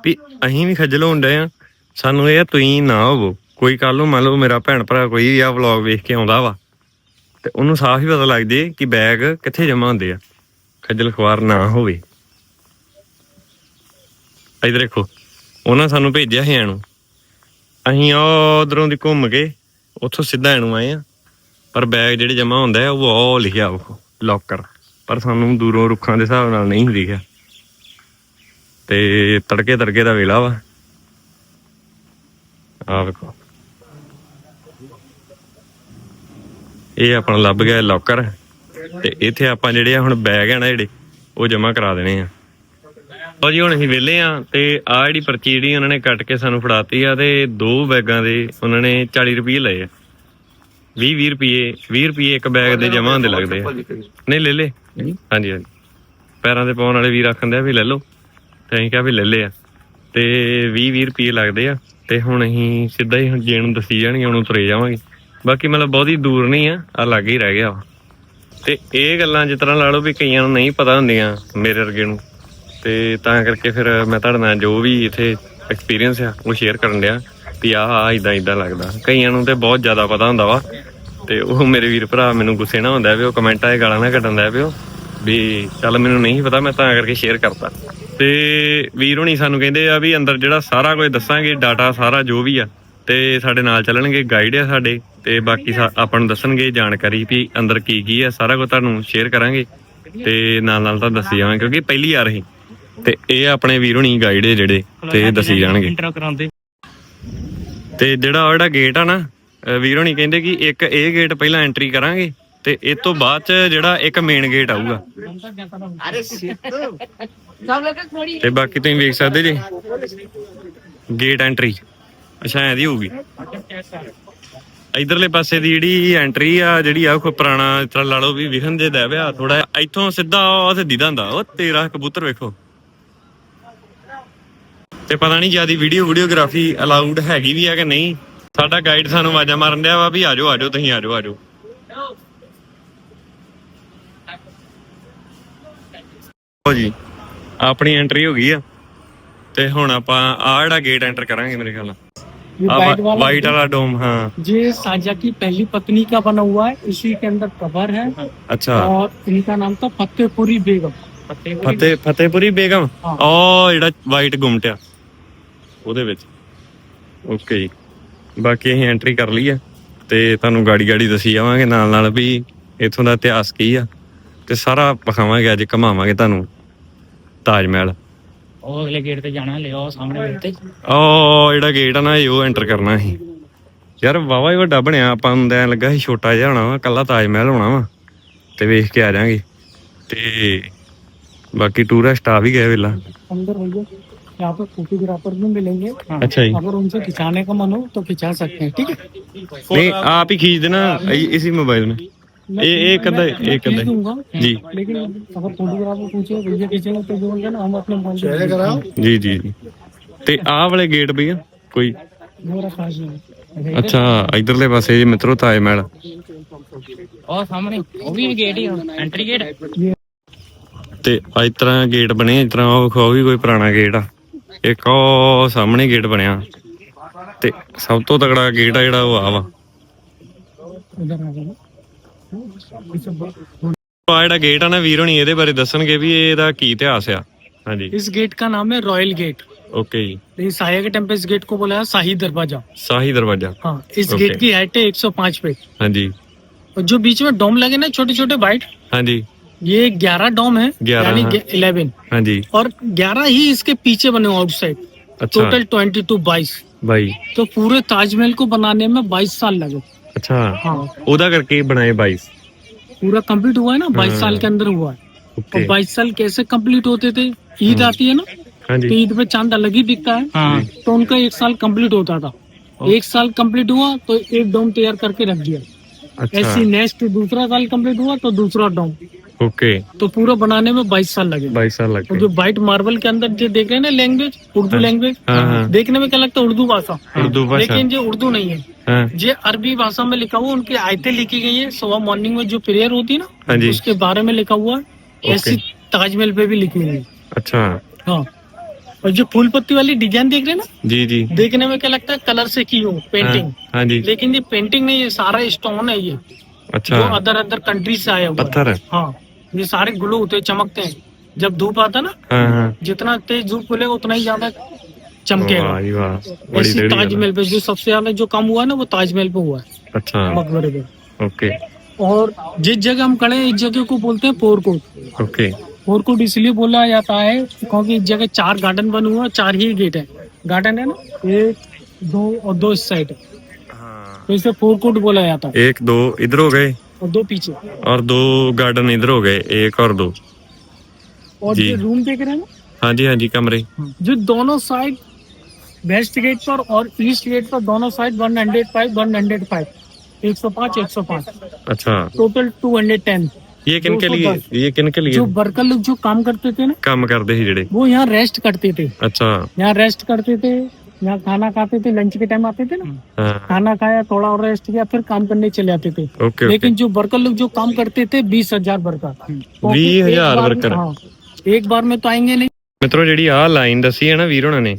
ਵੀ ਅਸੀਂ ਵੀ ਖੱਜਲ ਹੁੰਦੇ ਆ। ਸਾਨੂੰ ਇਹ ਤੁਸੀਂ ਨਾ ਹੋਵੋ। ਕੋਈ ਕੱਲ ਨੂੰ ਮੰਨ ਲਓ ਮੇਰਾ ਭੈਣ ਭਰਾ ਕੋਈ ਵੀ ਆ ਵਲੌਗ ਵੇਖ ਕੇ ਆਉਂਦਾ ਵਾ। ਤੇ ਉਹਨੂੰ ਸਾਫ਼ ਹੀ ਪਤਾ ਲੱਗ ਜੇ ਕਿ ਬੈਗ ਕਿੱਥੇ ਜਮ੍ਹਾਂ ਹੁੰਦੇ ਆ। ਖੱਜਲ ਖਵਾਰ ਨਾ ਹੋਵੇ। ਇਧਰ ਦੇਖੋ, ਉਹਨਾਂ ਸਾਨੂੰ ਭੇਜਿਆ ਹੈ ਇਹਨੂੰ। ਅਸੀਂ ਉਧਰੋਂ ਦੀ ਘੁੰਮ ਕੇ ਉੱਥੋਂ ਸਿੱਧਾ ਇਹਨੂੰ ਆਏ ਆ। ਪਰ ਬੈਗ ਜਿਹੜੇ ਜਮਾ ਹੁੰਦਾ ਹੈ, ਉਹ ਉਹ ਲਿਖਿਆ ਉਹ ਲੋਕਰ ਪਰ ਸਾਨੂੰ ਦੂਰੋਂ ਰੁੱਖਾਂ ਦੇ ਹਿਸਾਬ ਨਾਲ ਨਹੀਂ ਦਿਖਿਆ। ਤੇ ਤੜਕੇ ਤੜਕੇ ਦਾ ਵੇਲਾ ਵਾ। ਆ ਵੇਖੋ। ਇਹ ਆਪਣਾ ਲੱਭ ਗਿਆ ਲੋਕਰ ਤੇ ਇੱਥੇ ਆਪਾਂ ਜਿਹੜੇ ਆ ਹੁਣ ਬੈਗ ਆ ਨਾ ਜਿਹੜੇ ਉਹ ਜਮ੍ਹਾਂ ਕਰਾ ਦੇਣੇ ਆ। ਲਓ ਜੀ ਹੁਣ ਅਸੀਂ ਵਿਹਲੇ ਆ ਤੇ ਆ ਜਿਹੜੀ ਪਰਚੀ ਜਿਹੜੀ ਉਹਨਾਂ ਨੇ ਕੱਟ ਕੇ ਸਾਨੂੰ ਫੜਾਤੀ ਆ ਤੇ ਦੋ ਬੈਗਾਂ ਦੇ ਉਹਨਾਂ ਨੇ 40 ਰੁਪਏ ਲਏ ਆ। 20 20 ਰੁਪਏ 20 ਰੁਪਏ ਇੱਕ ਬੈਗ ਦੇ ਜਮ੍ਹਾਂ ਹੁੰਦੇ ਲੱਗਦੇ ਆ। ਨਹੀਂ ਲੈ ਲੈ। ਹਾਂਜੀ ਹਾਂਜੀ। ਪੈਰਾਂ ਦੇ ਪਾਉਣ ਵਾਲੇ ਵੀ ਰੱਖਦੇ ਆ ਵੀ ਲੈ ਲਓ ਤੇ ਅਸੀਂ ਕਿਹਾ ਵੀ ਲੈ ਲਏ ਆ। ਤੇ 20 20 ਰੁਪਏ ਲੱਗਦੇ ਆ ਤੇ ਹੁਣ ਅਸੀਂ ਸਿੱਧਾ ਹੀ ਹੁਣ ਜੇ ਨੂੰ ਦੱਸੀ ਜਾਣਗੇ ਉਹਨੂੰ ਤੁਰੇ ਜਾਵਾਂਗੇ। ਬਾਕੀ ਮਤਲਬ ਬਹੁਤੀ ਦੂਰ ਨਹੀਂ ਆ ਆ ਲਾਗੇ ਹੀ ਰਹਿ ਗਿਆ ਤੇ ਇਹ ਗੱਲਾਂ ਜਿਸ ਤਰ੍ਹਾਂ ਲਾ ਲਓ ਵੀ ਕਈਆਂ ਨੂੰ ਨਹੀਂ ਪਤਾ ਹੁੰਦੀਆਂ ਮੇਰੇ ਵਰਗੇ ਨੂੰ। ਤੇ ਤਾਂ ਕਰਕੇ ਫਿਰ ਮੈਂ ਤੁਹਾਡੇ ਨਾਲ ਜੋ ਵੀ ਇੱਥੇ ਐਕਸਪੀਰੀਅੰਸ ਆ, ਉਹ ਸ਼ੇਅਰ ਕਰਨ ਲਿਆ ਵੀ ਆਹ ਆ ਇਦਾਂ ਇਦਾਂ ਲੱਗਦਾ। ਕਈਆਂ ਨੂੰ ਤੇ ਬਹੁਤ ਜ਼ਿਆਦਾ ਪਤਾ ਹੁੰਦਾ ਵਾ। ਤੇ ਉਹ ਮੇਰੇ ਵੀਰ ਭਰਾ ਮੈਨੂੰ ਗੁੱਸੇ ਨਾ ਹੁੰਦਾ ਵੀ ਉਹ ਕਮੈਂਟਾਂ 'ਚ ਗਾਲਾਂ ਨਾ ਕੱਢਣ ਦਾ ਪਿਓ ਵੀ ਚੱਲ ਮੈਨੂੰ ਨਹੀਂ ਪਤਾ, ਮੈਂ ਤਾਂ ਕਰਕੇ ਸ਼ੇਅਰ ਕਰਤਾ। ਤੇ ਵੀਰ ਹੁਣੀ ਸਾਨੂੰ ਕਹਿੰਦੇ ਆ ਵੀ ਅੰਦਰ ਜਿਹੜਾ ਸਾਰਾ ਕੁਝ ਦੱਸਾਂਗੇ ਡਾਟਾ ਸਾਰਾ ਜੋ ਵੀ ਆ ਤੇ ਸਾਡੇ ਨਾਲ ਚੱਲਣਗੇ ਗਾਈਡ ਆ ਸਾਡੇ ਤੇ ਬਾਕੀ ਆਪਾਂ ਨੂੰ ਦੱਸਣਗੇ ਜਾਣਕਾਰੀ ਵੀ ਅੰਦਰ ਕੀ ਕੀ ਆ ਸਾਰਾ ਕੁਝ ਤੁਹਾਨੂੰ ਸ਼ੇਅਰ ਕਰਾਂਗੇ ਤੇ ਨਾਲ ਨਾਲ ਤਾਂ ਦੱਸੀ ਜਾਵਾਂਗੇ ਕਿਉਂਕਿ ਪਹਿਲੀ ਆ ਰਹੀ ਤੇ ਇਹ ਆਪਣੇ ਵੀਰ ਹੁਣੀ ਗਾਈਡ ਜਿਹੜੇ ਤੇ ਇਹ ਦੱਸੀ ਜਾਣਗੇ। ਤੇ ਜਿਹੜਾ ਉਹ ਜਿਹੜਾ ਗੇਟ ਆ ਨਾ ਵੀਰ ਹੋਣੀ ਕਹਿੰਦੇ ਕਿ ਇੱਕ ਇਹ ਗੇਟ ਪਹਿਲਾਂ ਐਂਟਰੀ ਕਰਾਂਗੇ ਤੇ ਇਸ ਤੋਂ ਬਾਅਦ ਚ ਜਿਹੜਾ ਇੱਕ ਮੇਨ ਗੇਟ ਆਊਗਾ। ਤੇ ਬਾਕੀ ਤੁਸੀਂ ਵੇਖ ਸਕਦੇ ਜੀ ਗੇਟ ਐਂਟਰੀ ਅੱਛਾ, ਐਂ ਦੀ ਹੋਊਗੀ। ਇਧਰਲੇ ਪਾਸੇ ਦੀ ਜਿਹੜੀ ਐਂਟਰੀ ਆ, ਜਿਹੜੀ ਆ ਕੋਈ ਪੁਰਾਣਾ ਇਸ ਤਰ੍ਹਾਂ ਲਾ ਲਓ ਵੀ ਵਿਖਣ ਦੇ ਦਾ ਵਿਆ ਥੋੜਾ ਇੱਥੋਂ ਸਿੱਧਾ ਉਹ ਤੇ ਦਿਦਾ ਹੁੰਦਾ, ਉਹ ਤੇਰਾ ਕਬੂਤਰ ਵੇਖੋ। ਤੇ ਪਤਾ ਨਹੀਂ ਜਿਆਦੀ ਵੀਡੀਓ ਵੀਡੀਓਗ੍ਰਾਫੀ ਅਲਾਉਡ ਹੈਗੀ ਵੀ ਆ ਕਿ ਨਹੀਂ। ਸਾਡਾ ਗਾਈਡ ਸਾਨੂੰ ਆਵਾਜ਼ਾਂ ਮਾਰਨ ਡਿਆ ਵਾ ਵੀ ਆਜੋ ਆਜੋ ਤੁਸੀਂ ਆਜੋ ਆਜੋ ਹੋ ਜੀ, ਆਪਣੀ ਐਂਟਰੀ ਹੋ ਗਈ ਆ। ਤੇ ਹੁਣ ਆਪਾਂ ਆ ਜਿਹੜਾ ਗੇਟ ਐਂਟਰ ਕਰਾਂਗੇ ਮੇਰੇ ਖਿਆਲ ਨਾਲ। ये ਆ वाइट वाला ਵਾਈਟ ਵਾਲਾ ਡੋਮ ਹਾਂ ये साजा की पहली पत्नी का बना हुआ है इसी के अंदर कवर है ਅੱਛਾ और इनका नाम था फतेहपुरी बेगम फतेहपुरी ਫਤਿਹ ਫਤਿਹਪੁਰੀ ਬੇਗਮ ਹਾਂ। ਉਹ ਜਿਹੜਾ ਵਾਈਟ ਗੁੰਮਟਿਆ ਉਹਦੇ ਵਿੱਚ ਓਕੇ ਜੀ ਬਾਕੀ ਅਸੀਂ ਐਂਟਰੀ ਕਰ ਲਈ ਆ ਤੇ ਤੁਹਾਨੂੰ ਗਾੜੀ ਗਾੜੀ ਦੱਸੀ ਜਾਵਾਂਗੇ ਨਾਲ ਨਾਲ ਵੀ ਇਥੋਂ ਦਾ ਇਤਿਹਾਸ ਕੀ ਆ ਤੇ ਸਾਰਾ ਵਿਖਾਵਾਂਗੇ ਅੱਜ ਘਮਾਵਾਂਗੇ ਤੁਹਾਨੂੰ ਤਾਜ ਮਹਿਲ ਉਹ ਅਗਲੇ ਗੇਟ ਤੇ ਜਾਣਾ ਲਿਓ ਸਾਹਮਣੇ ਗੇਟ ਤੇ ਉਹ ਜਿਹੜਾ ਗੇਟ ਆ ਨਾ ਇਹ ਉਹ ਐਂਟਰ ਕਰਨਾ ਸੀ ਯਾਰ ਵਾਵਾ ਹੀ ਵੱਡਾ ਬਣਿਆ ਆਪਾਂ ਨੂੰ ਤਾਂ ਐਂ ਲੱਗਾ ਸੀ ਛੋਟਾ ਜਿਹਾ ਹੋਣਾ ਵਾ ਕੱਲਾ ਤਾਜ ਮਹਿਲ ਹੋਣਾ ਵਾ ਤੇ ਵੇਖ ਕੇ ਆ ਜਾਾਂਗੇ ਤੇ ਬਾਕੀ ਟੂਰਿਸਟ ਆ ਵੀ ਗਏ ਵੇਲਾ अंदर भैया यहाँ पे फोटोग्राफर भी मिलेंगे ਅੱਛਾ ਜੀ अगर उनसे खिंचाने का मन हो तो खिंचा सकते हैं ठीक है नहीं आप ही खींच देना इ- इसी मोबाइल में मैं ये एक अद्धा मैं एक खींच अद्धा दूंगा जी लेकिन अगर फोटोग्राफर पूछे भैया खींचेंगे तो बोलेंगे ना हम अपने मन से कराओ जी जी जी ਤੇ ਆਹ ਵਾਲੇ ਗੇਟ ਭਈਆ ਕੋਈ मेरा खास नहीं ਅੱਛਾ ਇਧਰਲੇ ਪਾਸੇ ਜੀ ਮਿੱਤਰੋ ਤਾਜ ਮਹਿਲ और सामने वो भी गेट ही एंट्री गेट ਤੇ ਇਸ ਤਰ੍ਹਾਂ ਗੇਟ ਬਣੇ ਇਸ ਤਰ੍ਹਾਂ ਉਹ ਖੋ ਵੀ ਕੋਈ ਪੁਰਾਣਾ ਗੇਟ ਆ ਇੱਕ ਉਹ ਸਾਹਮਣੇ ਗੇਟ ਬਣਿਆ ਤੇ ਸਭ ਤੋਂ ਤਗੜਾ ਗੇਟ ਆ ਜਿਹੜਾ ਉਹ ਆ ਵਾ ਆ ਜਿਹੜਾ ਗੇਟ ਆ ਨਾ ਵੀਰ ਹੋਣੀ ਇਹਦੇ ਬਾਰੇ ਦੱਸਣਗੇ ਵੀ ਇਹਦਾ ਕੀ ਇਤਿਹਾਸ ਆ ਹਾਂਜੀ इस गेट का नाम है रॉयल गेट ਓਕੇ ਜੀ लेकिन साया के टाइम पे इस गेट को बोला है शाही दरवाजा ਸ਼ਾਹੀ ਦਰਵਾਜ਼ਾ हाँ इस Okay. गेट की हाइट है 105 फीट ਹਾਂਜੀ और जो बीच में डोम लगे ना छोटे छोटे वाइट ਹਾਂਜੀ ये 11 डोम है 11, यानी हाँ। 11 ਹਾਂਜੀ और 11 ही इसके पीछे बने आउटसाइड ਅੱਛਾ टोटल 22 22 ਬਾਈ तो पूरे ताजमहल को बनाने में 22 साल लगे ਅੱਛਾ हाँ ਉਹਦਾ ਕਰਕੇ ਬਣਾਏ 22 पूरा कंप्लीट हुआ है ना? 22 हाँ। साल के अंदर हुआ है। और 22 साल कैसे कंप्लीट होते थे? ईद आती है ना? हाँ तो ईद में चाँद अलग ही दिखता है। हाँ। तो उनका एक साल कंप्लीट होता था। एक साल कंप्लीट हुआ तो एक डोम तैयार करके रख दिया। अच्छा। ऐसी नेक्स्ट दूसरा साल कंप्लीट हुआ तो दूसरा डोम। ओके। तो पूरा बनाने में बाईस साल लगे बाईस साल लगे और जो व्हाइट मार्बल के अंदर जो देख रहे हैं ना लैंग्वेज उर्दू लैंग्वेज हाँ, हाँ। देखने में क्या लगता है उर्दू भाषा? उर्दू भाषा। लेकिन ये उर्दू नहीं है। हाँ। ये अरबी भाषा में लिखा हुआ उनकी आयतें लिखी गई है। सुबह मॉर्निंग में जो प्रेयर होती है हाँ ना उसके बारे में लिखा हुआ है। ऐसी ताजमहल पे भी लिखी हुई है। अच्छा। हाँ। और जो फूल पत्ती वाली डिज़ाइन देख रहे हैं ना जी जी। देखने में क्या लगता है कलर से की हो पेंटिंग हाँ, हाँ जी। लेकिन ये पेंटिंग नहीं है सारा स्टोन है ये। अच्छा। जो अदर अदर कंट्री से आया हुआ पत्थर है। हाँ। ये सारे ग्लो होते चमकते हैं। जब धूप आता ना हाँ हाँ। जितना तेज धूप खुलेगा उतना ही ज़्यादा चमकेगा। ऐसी है। ताजमहल पे जो सबसे ज़्यादा जो कम हुआ ना वो ताजमहल पे हुआ है। अच्छा। मकबरे पे। ओके। और जिस जगह हम खड़े इस जगह को बोलते हैं पोरकोट। ओके। पोरकोट इसलिए बोला जाता है क्योंकि इस जगह चार गार्डन बने हुए चार ही गेट है। गार्डन है ना? एक दो और दो इस साइड। तो इसे फोरकोट बोला जाता है। एक दो इधर हो गए। और दो पीछे। और दो गार्डन इधर हो गए एक और दो। और जी। रूम देख रहे हैं हाँ जी हाँ जी कमरे। हम्म। जो दोनों साइड वेस्ट गेट पर और ईस्ट गेट पर दोनों side one hundred five one hundred five एक सौ पाँच एक सौ पाँच। अच्छा। टोटल टू हंड्रेड टेन ये किन के लिए? ये किन के लिए? जो वर्कर लोग जो काम करते थे ना काम करते ही वो यहाँ रेस्ट करते थे। अच्छा। यहाँ रेस्ट करते थे। यहाँ खाना खाते थे लंच के टाइम आते थे ना ਹਾਂ खाना खाया थोड़ा और रेस्ट किया फिर काम करने चले आते थे ਓਕੇ ਓਕੇ लेकिन जो वर्कर लोग जो काम करते थे बीस हजार वर्कर क्योंकि बीस एक हजार बार में- वर्कर। हाँ, एक बार में तो आएंगे नहीं ਮਿੱਤਰੋ ਜਿਹੜੀ ਆਹ ਲਾਈਨ ਦੱਸੀ ਹੈ ਨਾ ਵੀਰ ਹੋਣਾ ਨੇ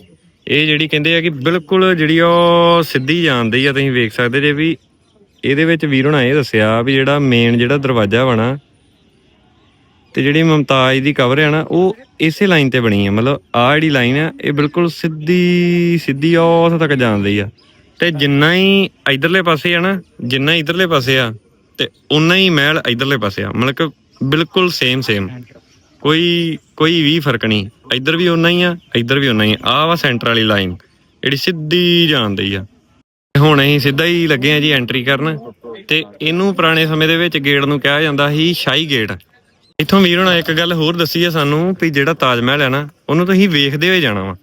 ਇਹ ਜਿਹੜੀ ਕਹਿੰਦੇ ਆ ਕਿ ਬਿਲਕੁਲ ਜਿਹੜੀ ਉਹ ਸਿੱਧੀ ਜਾਂਦੀ ਆ ਤੁਸੀਂ ਵੇਖ ਸਕਦੇ ਜੇ ਵੀ ਇਹਦੇ ਵਿੱਚ ਵੀਰ ਹੋਣਾ ਇਹ ਦੱਸਿਆ ਵੀ ਜਿਹੜਾ ਮੇਨ ਜਿਹੜਾ ਦਰਵਾਜ਼ਾ ਬਣਾ ਤੇ ਜਿਹੜੀ ਮੁਮਤਾਜ ਦੀ ਕਵਰ ਹੈ ਨਾ, ਉਹ ਇਸੇ ਲਾਈਨ ਤੇ ਬਣੀ ਆ। ਮਤਲਬ ਆਹ ਜਿਹੜੀ ਲਾਈਨ ਆ, ਇਹ ਬਿਲਕੁਲ ਸਿੱਧੀ ਸਿੱਧੀ ਉਸ ਤੱਕ ਜਾਂਦੀ ਆ। ਤੇ ਜਿੰਨਾ ਹੀ ਇਧਰਲੇ ਪਾਸੇ ਆ ਨਾ, ਜਿੰਨਾ ਹੀ ਇਧਰਲੇ ਪਾਸੇ ਆ, ਤੇ ਉਨਾ ਹੀ ਮਹਿਲ ਇਧਰਲੇ ਪਾਸੇ ਆ। ਮਤਲਬ ਕਿ ਬਿਲਕੁਲ ਸੇਮ ਸੇਮ ਕੋਈ ਕੋਈ ਵੀ ਫ਼ਰਕ ਨਹੀਂ। ਇੱਧਰ ਵੀ ਉਨਾ ਹੀ ਆ, ਇੱਧਰ ਵੀ ਉਨਾ ਹੀ ਆ। ਆਹ ਵਾ ਸੈਂਟਰ ਵਾਲੀ ਲਾਈਨ ਜਿਹੜੀ ਸਿੱਧੀ ਜਾਂਦੀ ਆ। ਹੁਣ ਅਸੀਂ ਸਿੱਧਾ ਹੀ ਲੱਗੇ ਆ ਜੀ ਐਂਟਰੀ ਕਰਨ। ਤੇ ਇਹਨੂੰ ਪੁਰਾਣੇ ਸਮੇਂ ਦੇ ਵਿੱਚ ਗੇਟ ਨੂੰ ਕਿਹਾ ਜਾਂਦਾ ਸੀ, ਸ਼ਾਹੀ ਗੇਟ ਇੱਥੋਂ ਵੀਰ ਹੋਣਾ ਇੱਕ ਗੱਲ ਹੋਰ ਦੱਸੀ ਆ ਸਾਨੂੰ ਵੀ ਜਿਹੜਾ ਤਾਜ ਮਹਿਲ ਹੈ ਨਾ, ਉਹਨੂੰ ਤੁਸੀਂ ਵੇਖਦੇ ਹੋਏ ਜਾਣਾ ਵਾ।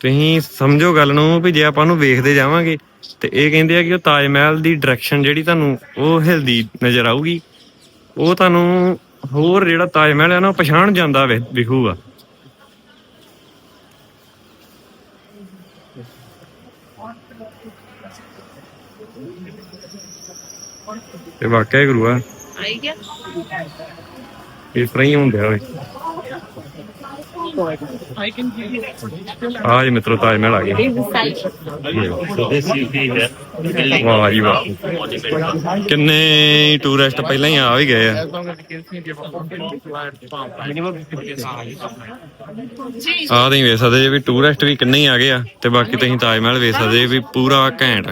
ਤੁਸੀਂ ਸਮਝੋ ਗੱਲ ਨੂੰ ਵੀ ਜੇ ਆਪਾਂ ਉਹਨੂੰ ਵੇਖਦੇ ਜਾਵਾਂਗੇ, ਤੇ ਇਹ ਕਹਿੰਦੇ ਆ ਕਿ ਉਹ ਤਾਜ ਮਹਿਲ ਦੀ ਡਾਇਰੈਕਸ਼ਨ ਜਿਹੜੀ ਤੁਹਾਨੂੰ ਉਹ ਹਿਲਦੀ ਨਜ਼ਰ ਆਊਗੀ। ਉਹ ਤੁਹਾਨੂੰ ਹੋਰ ਜਿਹੜਾ ਤਾਜ ਮਹਿਲ ਹੈ ਨਾ, ਉਹ ਪਛਾਣ ਜਾਂਦਾ ਵਿਖੂਗਾ। ਇਹ ਵਾਕਿਆ ਗੁਰੂ ਆ ਆਈ ਗਿਆ। ਇਸ ਤਰ੍ਹਾਂ ਆ ਜੀ ਮਿੱਤਰੋ ਤਾਜ ਮਹਿਲ ਆ ਗਿਆ। ਕਿੰਨੇ ਟੂਰਿਸਟ ਪਹਿਲਾਂ ਹੀ ਆ ਵੀ ਗਏ ਆ। ਆ ਨਹੀਂ ਵੇਖ ਸਕਦੇ ਵੀ ਟੂਰਿਸਟ ਵੀ ਕਿੰਨੇ ਆ ਗਏ ਆ ਤੇ ਬਾਕੀ ਤੁਸੀਂ ਤਾਜ ਮਹਿਲ ਵੇਖ ਸਕਦੇ ਵੀ ਪੂਰਾ ਘੈਂਟ।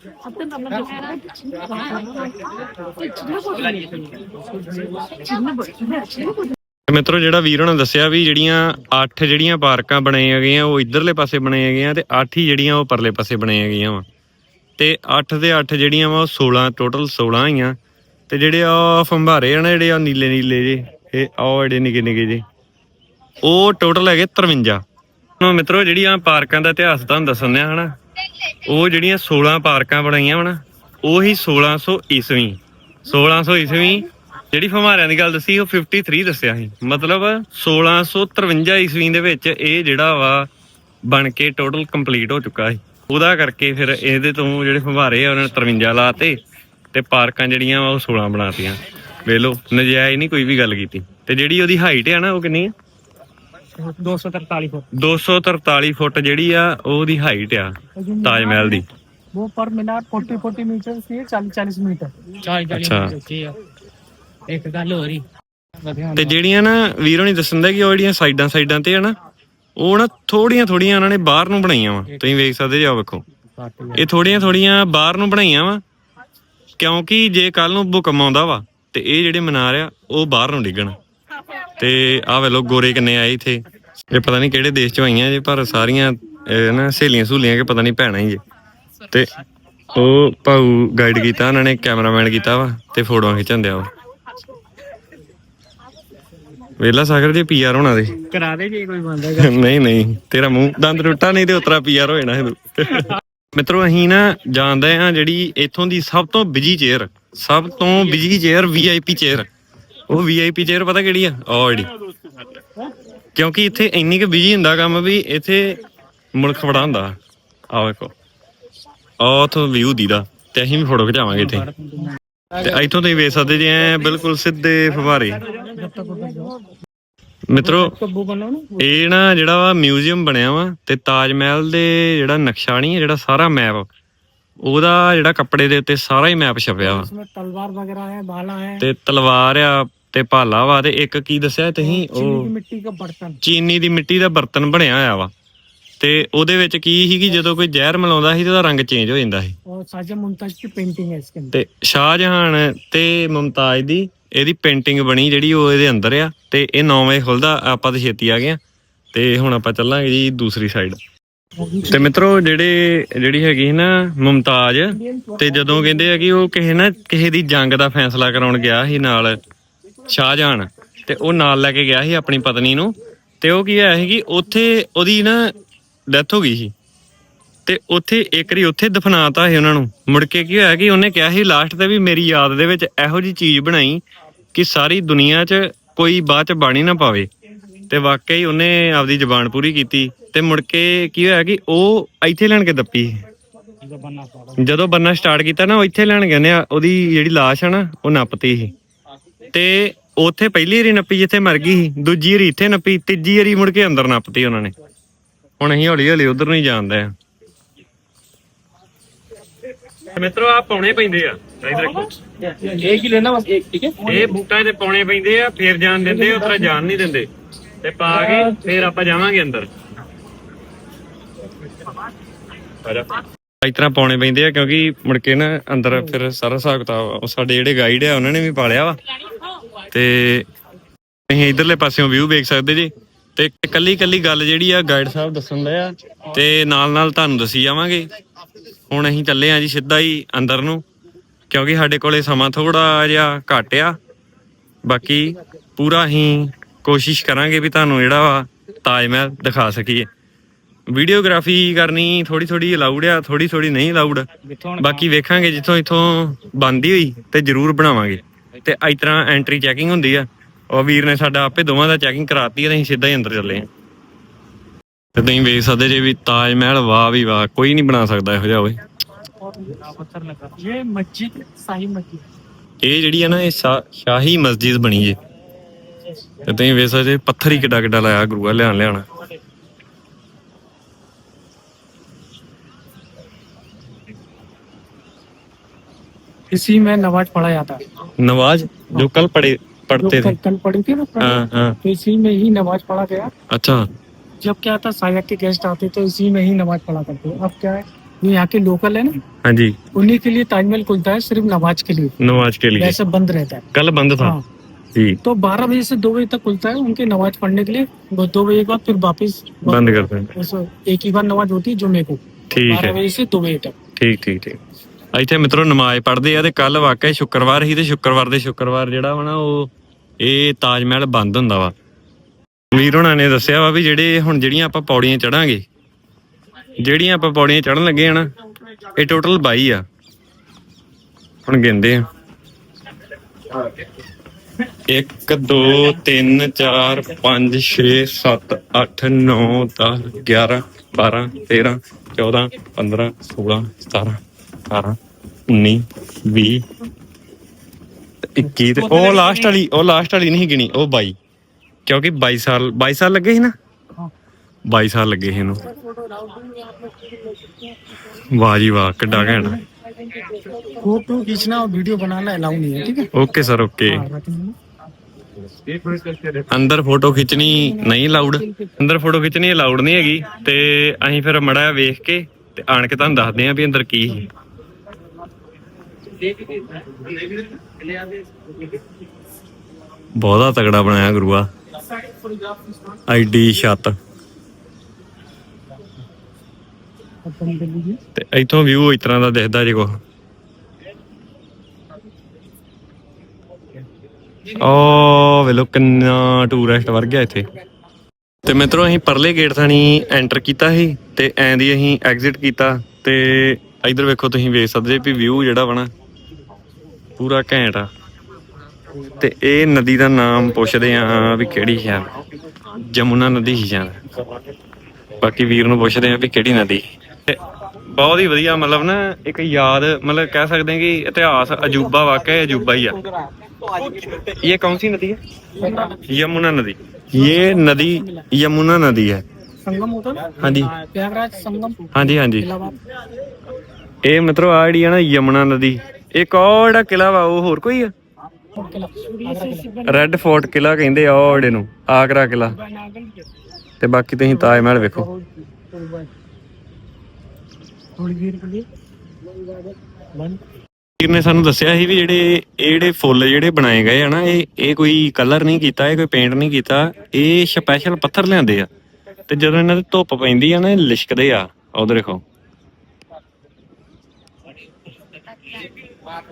ਤੇ ਮਿੱਤਰੋ, ਜਿਹੜਾ ਵੀਰ ਹੋਣਾ ਦੱਸਿਆ ਵੀ ਜਿਹੜੀਆਂ 8 ਜਿਹੜੀਆਂ ਪਾਰਕਾਂ ਬਣਾਈਆਂ ਗਈਆਂ, ਉਹ ਇਧਰਲੇ ਪਾਸੇ ਬਣਾਈਆਂ ਗਈਆਂ ਤੇ 8 ਹੀ ਜਿਹੜੀਆਂ ਉਹ ਪਰਲੇ ਪਾਸੇ ਬਣਾਈਆਂ ਗਈਆਂ ਵਾ। ਤੇ 8 ਦੇ 8 ਜਿਹੜੀਆਂ ਵਾ, ਉਹ 16 ਟੋਟਲ 16 ਆਈਆਂ ਤੇ ਜਿਹੜੇ ਆ ਫੰਭਾਰੇ ਆ ਜਿਹੜੇ ਆ ਨੀਲੇ ਨੀਲੇ ਜੇ, ਇਹ ਆ ਜਿਹੜੇ ਨਿੱਕੇ ਨਿੱਕੇ ਜੇ। ਉਹ ਟੋਟਲ ਹੈਗੇ 53 ਹੁਣ ਮਿੱਤਰੋ, ਜਿਹੜੀਆਂ ਪਾਰਕਾਂ ਦਾ ਇਤਿਹਾਸ ਤੁਹਾਨੂੰ ਦੱਸਣ ਦਿਆਂ, ਹਨਾ? ਉਹ ਜਿਹੜੀਆਂ 16 ਪਾਰਕਾਂ ਬਣਾਈਆਂ ਹਨਾ ਉਹੀ 1600 ਈਸਵੀ। 1600 ਈਸਵੀ, ਜਿਹੜੀ ਫਮਾਰਿਆਂ ਦੀ ਗੱਲ ਦੱਸੀ, ਉਹ 53 ਦੱਸਿਆ ਸੀ। ਮਤਲਬ 1653 ਈਸਵੀ ਦੇ ਵਿੱਚ ਇਹ ਜਿਹੜਾ ਵਾ ਬਣ ਕੇ ਟੋਟਲ ਕੰਪਲੀਟ ਹੋ ਚੁੱਕਾ ਸੀ। ਉਹਦਾ ਕਰਕੇ ਫਿਰ ਇਹਦੇ ਤੋਂ ਜਿਹੜੇ ਫਮਾਰੇ ਆ, ਉਹਨਾਂ ਨੇ 53 ਲਾਤੇ ਤੇ ਪਾਰਕਾਂ ਜਿਹੜੀਆਂ ਵਾ ਉਹ 16 ਬਣਾਤੀਆਂ। ਵੇਖ ਲਓ, ਨਜਾਇਜ਼ ਨਹੀਂ ਕੋਈ ਵੀ ਗੱਲ ਕੀਤੀ। ਤੇ ਜਿਹੜੀ ਉਹਦੀ ਹਾਈਟ ਹੈ ਨਾ, ਉਹ ਕਿੰਨੀ ਹੈ दो सौ तरतालीस 243 ਫੁੱਟ ਜਿਹੜੀ ਆ ਉਹਦੀ ਹਾਈਟ ਆ ਤਾਜ ਮਹਿਲ ਦੀ वो पर मीनार फोर्टी फोर्टी मीटर से चालीस चालीस मीटर ਚਾਲੀ ਚਾਲੀ ਅੱਛਾ। ਮਿੰਟ ਦਿੱਤੀ ਆ ਇੱਕ ਗੱਲ ਹੋ ਰਹੀ ਵਧੀਆ ਤੇ ਜਿਹੜੀਆਂ ਨਾ ਵੀਰੋ ਨਹੀਂ ਦੱਸਣ ਦਾ ਕਿ ਉਹ ਜਿਹੜੀਆਂ ਸਾਈਡਾਂ ਸਾਈਡਾਂ ਤੇ ਆ ਨਾ ਉਹ ਨਾ ਥੋੜੀਆਂ ਥੋੜੀਆਂ ਉਹਨਾਂ ਨੇ ਬਾਹਰ ਨੂੰ ਬਣਾਈਆਂ ਵਾ ਤੁਸੀਂ ਵੇਖ ਸਕਦੇ ਜੇ ਆ ਵੇਖੋ ਇਹ ਥੋੜੀਆਂ ਥੋੜੀਆਂ ਬਾਹਰ ਨੂੰ ਬਣਾਈਆਂ ਵਾ ਕਿਉਂਕਿ ਜੇ ਕੱਲ ਨੂੰ ਭੁਕਮ ਆਉਂਦਾ ਵਾ ਤੇ ਇਹ ਜਿਹੜੇ ਮਨਾਰ ਆ ਉਹ ਬਾਹਰ ਨੂੰ ਡਿੱਗਣ ਤੇ ਆਹ ਵੇਖ ਲੋ ਗੋਰੇ ਕਿੰਨੇ ਆਏ ਇੱਥੇ। ਇਹ ਪਤਾ ਨਹੀਂ ਕਿਹੜੇ ਦੇਸ਼ ਚੋਂ ਆਈਆਂ ਜੇ ਪਰ ਸਾਰੀਆਂ ਨਾ ਸਹੇਲੀਆਂ ਸਹੂਲੀਆਂ ਕਿ ਪਤਾ ਨਹੀਂ ਭੈਣਾਂ ਹੀ ਜੇ ਤੇ ਉਹ ਭਾਊ ਗਾਈਡ ਕੀਤਾ ਉਹਨਾਂ ਨੇ ਕੈਮਰਾਮੈਨ ਕੀਤਾ ਵਾ ਤੇ ਫੋਟੋਆਂ ਖਿਚਣ ਦਿਆ ਵਾ। ਵੇਲਾ ਸਾਗਰ ਜੀ ਪੀਆਰ ਹੋਣਾ ਦੇ। ਕਰਾ ਦੇ ਜੇ ਕੋਈ ਬੰਦਾ ਨਹੀਂ ਨਹੀਂ ਤੇਰਾ ਮੂੰਹ ਦੰਦ ਟੁੱਟਾ ਨਹੀਂ ਤੇ ਉਤਰਾ ਪੀਆਰ ਹੋ ਜਾਣਾ ਇਹ ਮਿੱਤਰੋ ਅਸੀਂ ਨਾ ਜਾਣਦੇ ਆ ਜਿਹੜੀ ਇੱਥੋਂ ਦੀ ਸਭ ਤੋਂ ਬਿਜ਼ੀ ਚੇਅਰ ਸਭ ਤੋਂ ਬਿਜ਼ੀ ਚੇਅਰ ਵੀਆਈਪੀ ਚੇਅਰ ਉਹ ਵੀਆਈਪੀ ਚੇਅਰ ਪਤਾ ਕਿਹੜੀ ਆ? ਆਲਰੇਡੀ ਕਿਉਂਕਿ ਇੱਥੇ ਇੰਨੀ ਕਿ ਬਿਜ਼ੀ ਹੁੰਦਾ ਕੰਮ ਵੀ ਇੱਥੇ ਮੁਲਕ ਬੜਾ ਹੁੰਦਾ। ਆ ਵੇਖੋ। ਆ ਉਥੋਂ ਵਿਊ ਦੀਦਾ। ਤੇ ਅਸੀਂ ਵੀ ਫੋਟੋ ਖਿਚਾਵਾਂਗੇ ਇੱਥੇ। ਤੇ ਇੱਥੋਂ ਤੁਸੀਂ ਵੇਖ ਸਕਦੇ ਜੇ ਬਿਲਕੁਲ ਸਿੱਧੇ ਫਵਾਰੇ ਮਿੱਤਰੋ ਇਹ ਨਾ ਜਿਹੜਾ ਵਾ ਮਿਊਜ਼ੀਅਮ ਬਣਿਆ ਵਾ ਤੇ ਤਾਜ ਮਹਿਲ ਦੇ ਜਿਹੜਾ ਨਕਸ਼ਾ ਨਹੀਂ ਜਿਹੜਾ ਸਾਰਾ ਮੈਪ ਉਹਦਾ ਜਿਹੜਾ ਕੱਪੜੇ ਦੇ ਉੱਤੇ ਸਾਰਾ ਹੀ ਮੈਪ ਛਪਿਆ ਵਾ। ਤਲਵਾਰ ਵਗੈਰਾ ਤੇ ਤਲਵਾਰ ਆ ਤੇ ਭਾਲਾ ਵਾ ਤੇ ਇੱਕ ਕੀ ਦੱਸਿਆ ਤੁਸੀਂ चीनी की ਉਹ मिट्टी का बर्तन ਚੀਨੀ ਦੀ ਮਿੱਟੀ ਦਾ ਬਰਤਨ ਬਣਿਆ ਹੋਇਆ ਵਾ ਤੇ ਉਹਦੇ ਵਿੱਚ ਕੀ ਸੀਗੀ ਜਦੋਂ ਕੋਈ ਜ਼ਹਿਰ ਮਿਲਾਉਂਦਾ ਸੀ ਤੇ ਉਹਦਾ ਰੰਗ ਚੇਂਜ ਹੋ ਜਾਂਦਾ ਸੀ और साजा मुमताज की पेंटिंग है इसके अंदर ਤੇ ਸ਼ਾਹਜਹਾਨ ਤੇ ਮੁਮਤਾਜ ਦੀ ਇਹਦੀ ਪੇਂਟਿੰਗ ਬਣੀ ਜਿਹੜੀ ਉਹ ਇਹਦੇ ਅੰਦਰ ਆ ਤੇ ਇਹ 9 ਵਜੇ ਖੁੱਲਦਾ ਆਪਾਂ ਤਾਂ ਛੇਤੀ ਆ ਗਏ ਆ ਤੇ ਹੁਣ ਆਪਾਂ ਚੱਲਾਂਗੇ ਜੀ ਦੂਸਰੀ ਸਾਈਡ ਤੇ ਮਿੱਤਰੋ ਜਿਹੜੇ ਜਿਹੜੀ ਹੈਗੀ ਸੀ ਨਾ ਮੁਮਤਾਜ ਤੇ ਜਦੋਂ ਕਹਿੰਦੇ ਆ ਕਿ ਉਹ ਕਿਸੇ ਨਾ ਕਿਸੇ ਦੀ ਜੰਗ ਦਾ ਫੈਸਲਾ ਕਰਾਉਣ ਗਿਆ ਸੀ ਨਾਲ ਸ਼ਾਹਜਹਾਨ। ਤੇ ਉਹ ਨਾਲ ਲੈ ਕੇ ਗਿਆ ਸੀ ਆਪਣੀ ਪਤਨੀ ਨੂੰ। ਤੇ ਉਹ ਕੀ ਹੋਇਆ ਸੀ ਕਿ ਉੱਥੇ ਉਹਦੀ ਨਾ ਡੈਥ ਹੋ ਗਈ ਸੀ। ਤੇ ਉੱਥੇ ਇੱਕ ਵਾਰੀ ਉੱਥੇ ਦਫਨਾਤਾ ਸੀ ਉਹਨਾਂ ਨੂੰ। ਮੁੜ ਕੇ ਕੀ ਹੋਇਆ ਕਿ ਉਹਨੇ ਕਿਹਾ ਸੀ ਲਾਸਟ ਤੇ ਵੀ ਮੇਰੀ ਯਾਦ ਦੇ ਵਿੱਚ ਇਹੋ ਜੀ ਚੀਜ਼ ਬਣਾਈ ਕਿ ਸਾਰੀ ਦੁਨੀਆ 'ਚ ਕੋਈ ਬਾਅਦ 'ਚ ਬਾਣੀ ਨਾ ਪਾਵੇ। ਤੇ ਵਾਕਈ ਉਹਨੇ ਆਪਦੀ ਜਬਾਨ ਪੂਰੀ ਕੀਤੀ। ਤੇ ਮੁੜ ਕੇ ਕੀ ਹੋਇਆ ਕਿ ਉਹ ਇੱਥੇ ਲੈਣ ਕੇ ਦੱਪੀ ਜਦੋਂ ਬੰਨਾ ਸਟਾਰਟ ਕੀਤਾ ਨਾ, ਉਹ ਇੱਥੇ ਲੈਣ ਗਏ ਨੇ, ਉਹਦੀ ਜਿਹੜੀ ਲਾਸ਼ ਆ ਨਾ, ਉਹ ਨੱਪਤੀ ਸੀ। ਤੇ ਉੱਥੇ ਪਹਿਲੀ ਵਾਰੀ ਨੱਪੀ ਜਿੱਥੇ ਮਰ ਗਈ ਸੀ ਦੂਜੀ ਵਾਰੀ ਇੱਥੇ ਨੱਪੀ ਤੀਜੀ ਵਾਰੀ ਮੁੜ ਕੇ ਅੰਦਰ ਨੱਪਤੀ ਉਹਨਾਂ ਨੇ ਹੁਣ ਅਸੀਂ ਹੌਲੀ ਹੌਲੀ ਉਧਰ ਨੂੰ ਹੀ ਜਾਂਦੇ ਆ ਮਿੱਤਰੋ ਆ ਪਾਉਣੇ ਪੈਂਦੇ ਆ ਇਧਰ ਦੇਖੋ एक ही लेना बस एक ठीक है ਇਹ ਬੂਟਾਂ ਤੇ ਪਾਉਣੇ ਪੈਂਦੇ ਆ ਫੇਰ ਜਾਣ ਦਿੰਦੇ ਉਤਰਾ ਜਾਣ ਨਹੀਂ ਦਿੰਦੇ ਤੇ ਪਾ ਕੇ ਫੇਰ ਆਪਾਂ ਜਾਵਾਂਗੇ ਅੰਦਰ ਇਸ ਤਰ੍ਹਾਂ ਪਾਉਣੇ ਪੈਂਦੇ ਆ ਕਿਉਂਕਿ ਮੁੜ ਕੇ ਨਾ ਅੰਦਰ ਫਿਰ ਸਾਰਾ ਹਿਸਾਬ ਕਿਤਾਬ। ਉਹ ਸਾਡੇ ਜਿਹੜੇ ਗਾਈਡ ਆ ਉਹਨਾਂ ਨੇ ਵੀ ਪਾਲਿਆ ਵਾ। ਤੇ ਅਸੀਂ ਇਧਰਲੇ ਪਾਸਿਓਂ ਵਿਊ ਵੇਖ ਸਕਦੇ ਜੀ। ਤੇ ਕੱਲੀ ਕੱਲੀ ਗੱਲ ਜਿਹੜੀ ਆ ਗਾਈਡ ਸਾਹਿਬ ਦੱਸਣ ਦੇ ਆ। ਤੇ ਨਾਲ ਨਾਲ ਤੁਹਾਨੂੰ ਦੱਸੀ ਜਾਵਾਂਗੇ। ਹੁਣ ਅਸੀਂ ਚੱਲੇ ਆ ਜੀ ਸਿੱਧਾ ਹੀ ਅੰਦਰ ਨੂੰ ਕਿਉਂਕਿ ਸਾਡੇ ਕੋਲੇ ਸਮਾਂ ਥੋੜਾ ਜਿਹਾ ਘੱਟ ਆ। ਬਾਕੀ ਪੂਰਾ ਅਸੀਂ ਕੋਸ਼ਿਸ਼ ਕਰਾਂਗੇ ਵੀ ਤੁਹਾਨੂੰ ਜਿਹੜਾ ਵਾ ਤਾਜ ਮਹਿਲ ਦਿਖਾ ਸਕੀਏ। ਵੀਡੀਓਗ੍ਰਾਫੀ ਕਰਨੀ ਥੋੜੀ ਥੋੜੀ ਅਲਾਉਡ ਆ ਥੋੜੀ ਥੋੜੀ ਨਹੀਂ ਅਲਾਉਡ ਬਾਕੀ ਵੇਖਾਂਗੇ ਜਿੱਥੋਂ ਇਥੋਂ ਬੰਦੀ ਹੋਈ ਤੇ ਜ਼ਰੂਰ ਬਣਾਵਾਂਗੇ। ਤੇ ਇਸ ਤਰ੍ਹਾਂ ਐਂਟਰੀ ਚੈਕਿੰਗ ਹੁੰਦੀ ਆ। ਉਹ ਵੀਰ ਨੇ ਸਾਡਾ ਆਪੇ ਦੋਵਾਂ ਦਾ ਚੈਕਿੰਗ ਕਰਾਤੀ ਤੇ ਅਸੀਂ ਸਿੱਧਾ ਹੀ ਅੰਦਰ ਚੱਲੇ ਆ। ਤੇ ਤੁਸੀਂ ਵੇਖ ਸਕਦੇ ਜੇ ਵੀ ਤਾਜ ਮਹਿਲ ਵਾਹ ਵੀ ਵਾਹ ਕੋਈ ਨਹੀਂ ਬਣਾ ਸਕਦਾ ਇਹੋ ਜਿਹਾ ਓਏ। ਇਹ ਜਿਹੜੀ ਆ ਨਾ ਇਹ ਸ਼ਾਹੀ ਮਸਜਿਦ ਬਣੀ ਜੇ। ਤੇ ਤੁਸੀਂ ਵੇਖ ਸਕਦੇ ਪੱਥਰ ਹੀ ਕਿੱਡਾ ਕਿੱਡਾ ਲਾਇਆ ਗੁਰੂਆ ਲਿਆਣ ਲਿਆਣਾ इसी में नमाज़ पढ़ा जाता है। नमाज़ जो कल पढ़े पढ़ते थे। कल पढ़ी थी ना हाँ, हाँ। तो इसी में ही नमाज़ पढ़ा गया। अच्छा। जब क्या था सहायक के गेस्ट आते तो इसी में ही नमाज़ पढ़ा करते अब क्या है ये यहाँ के लोकल है ना? हाँ जी। उन्हीं के लिए ताजमहल खुलता है सिर्फ़ नमाज़ के लिए। नमाज़ के लिए। ऐसे बंद रहता है। कल बंद था। हाँ। जी। तो बारह बजे से दो बजे तक खुलता है उनके नमाज़ पढ़ने के लिए। दो बजे के बाद फिर वापस बंद करते हैं। एक ही बार नमाज़ होती है जुम्मे को। ठीक है। बजे से दो बजे तक। ठीक ठीक ठीक। ਇੱਥੇ ਮਿੱਤਰੋ ਨਮਾਜ਼ ਪੜ੍ਹਦੇ ਆ ਤੇ ਕੱਲ ਵਾਕਿਆ ਸ਼ੁੱਕਰਵਾਰ ਹੀ ਤੇ ਸ਼ੁੱਕਰਵਾਰ ਦੇ ਸ਼ੁੱਕਰਵਾਰ ਜਿਹੜਾ ਵਾ ਨਾ ਉਹ ਇਹ ਤਾਜ ਮਹਿਲ ਬੰਦ ਹੁੰਦਾ ਵਾ। ਵੀਰ ਹੋਣਾ ਨੇ ਦੱਸਿਆ ਵਾ ਵੀ ਜਿਹੜੇ ਹੁਣ ਜਿਹੜੀਆਂ ਆਪਾਂ ਪੌੜੀਆਂ ਚੜਾਂਗੇ, ਜਿਹੜੀਆਂ ਆਪਾਂ ਪੌੜੀਆਂ ਚੜਨ ਲੱਗੇ ਆ ਨਾ, ਇਹ ਟੋਟਲ 22 ਆ। ਹੁਣ ਗਿਣਦੇ ਆ। 1 2 3 4 5 6 7 8 9 10 11 12 13 14 15 16 17 18 19 20 21 ਤੇ ਉਹ ਲਾਸਟ ਵਾਲੀ ਉਹ ਲਾਸਟ ਵਾਲੀ ਨਹੀਂ ਗਿਣੀ ਉਹ 22 ਕਿਉਂਕਿ 22 ਸਾਲ 22 ਸਾਲ ਲੱਗੇ ਸੀ ਨਾ 22 ਸਾਲ ਲੱਗੇ ਸੀ ਇਹਨੂੰ ਵਾਹ ਜੀ ਵਾਹ ਕਿੱਡਾ ਘੈਂਟ फोटो खींचना और वीडियो बनाना अलाउ नहीं है ठीक है ਓਕੇ ਸਰ ਓਕੇ हाँ, रखना। ਅੰਦਰ ਫੋਟੋ ਖਿੱਚਣੀ ਨਹੀਂ ਅਲਾਉਡ ਅੰਦਰ ਫੋਟੋ ਖਿੱਚਣੀ ਅਲਾਉਡ ਨਹੀਂ ਹੈਗੀ ਤੇ ਅਸੀਂ ਫਿਰ ਮੜਾ ਵੇਖ ਕੇ ਤੇ ਆਣ ਕੇ ਤੁਹਾਨੂੰ ਦੱਸਦੇ ਆ ਵੀ ਅੰਦਰ ਕੀ ਸੀ। ਬਹੁਤਾ ਤਗੜਾ ਬਣਾਇਆ ਗੁਰੂਆ। ਆਈਡੀ ਛੱਤ। ਤੇ ਇੱਥੋਂ ਵਿਊ ਇਸ ਤਰ੍ਹਾਂ ਦਾ ਦਿਖਦਾ ਜੇ ਕੋ ਓ ਵੇ ਲੋ ਕਿੰਨਾ ਟੂਰਿਸਟ ਵਰ ਗਿਆ ਇੱਥੇ। ਤੇ ਮਿੱਤਰੋ ਅਸੀਂ ਪਰਲੇ ਗੇਟ ਥਾਣੀ ਐਂਟਰ ਕੀਤਾ ਸੀ ਤੇ ਐਂ ਅਸੀਂ ਐਗਜ਼ਿਟ ਕੀਤਾ ਤੇ ਇਧਰ ਵੇਖੋ ਤੁਸੀਂ ਵੇਖ ਸਕਦੇ ਵੀ ਵਿਊ ਜਿਹੜਾ ਵਾ ਪੂਰਾ ਘੈਂਟ ਆ। ਤੇ ਇਹ ਨਦੀ ਦਾ ਨਾਮ ਪੁੱਛਦੇ ਆ ਵੀ ਕਿਹੜੀ ਹੈ ਜਮੁਨਾ ਨਦੀ ਹੀ ਜਾਂ ਬਾਕੀ ਵੀਰ ਨੂੰ ਪੁੱਛਦੇ ਆ ਵੀ ਕਿਹੜੀ ਨਦੀ? ਤੇ ਬਹੁਤ ਹੀ ਵਧੀਆ ਮਤਲਬ ਨਾ ਇੱਕ ਯਾਦ ਮਤਲਬ ਕਹਿ ਸਕਦੇ ਕਿ ਇਤਿਹਾਸ ਅਜੂਬਾ ਵਾਕਿਆ ਅਜੂਬਾ ਹੀ ਆ। ਇਹ ਕੌਣ ਸੀ ਨਦੀ ਹੈ ਯਮੁਨਾ ਨਦੀ। ये नदी यमुना नदी है संगम होता ना हाँ जी प्रयागराज संगम हाँ जी हाँ जी इलाहाबाद ਇਹ ਮਤਲਬ ਆ ਜਿਹੜੀ ਆ ਨਾ ਯਮੁਨਾ ਨਦੀ ਇੱਕ ਉਹ ਜਿਹੜਾ ਕਿਲਾ ਵਾ ਉਹ ਹੋਰ ਕੋਈ ਆ और किला ਰੈੱਡ ਫੋਰਟ ਕਿਲਾ ਕਹਿੰਦੇ ਆ ਉਹ ਜਿਹੜੇ ਨੂੰ ਆਗਰਾ ਕਿਲਾ ਤੇ ਬਾਕੀ ਤੁਸੀਂ ਤਾਜ ਮਹਿਲ ਵੇਖੋ थोड़ी देर के लिए बंद ਵੀਰ ਨੇ ਸਾਨੂੰ ਦੱਸਿਆ ਸੀ ਵੀ ਜਿਹੜੇ ਇਹ ਜਿਹੜੇ ਫੁੱਲ ਜਿਹੜੇ ਬਣਾਏ ਗਏ ਆ ਨਾ, ਇਹ ਇਹ ਕੋਈ ਕਲਰ ਨਹੀਂ ਕੀਤਾ, ਇਹ ਕੋਈ ਪੇਂਟ ਨਹੀਂ ਕੀਤਾ, ਇਹ ਸਪੈਸ਼ਲ ਪੱਥਰ ਲਿਆਂਦੇ ਆ। ਤੇ ਜਦੋਂ ਇਹਨਾਂ ਤੇ ਧੁੱਪ ਪੈਂਦੀ ਆ ਨਾ, ਇਹ ਲਿਸ਼ਕਦੇ ਆ। ਉਧਰ ਦੇਖੋ।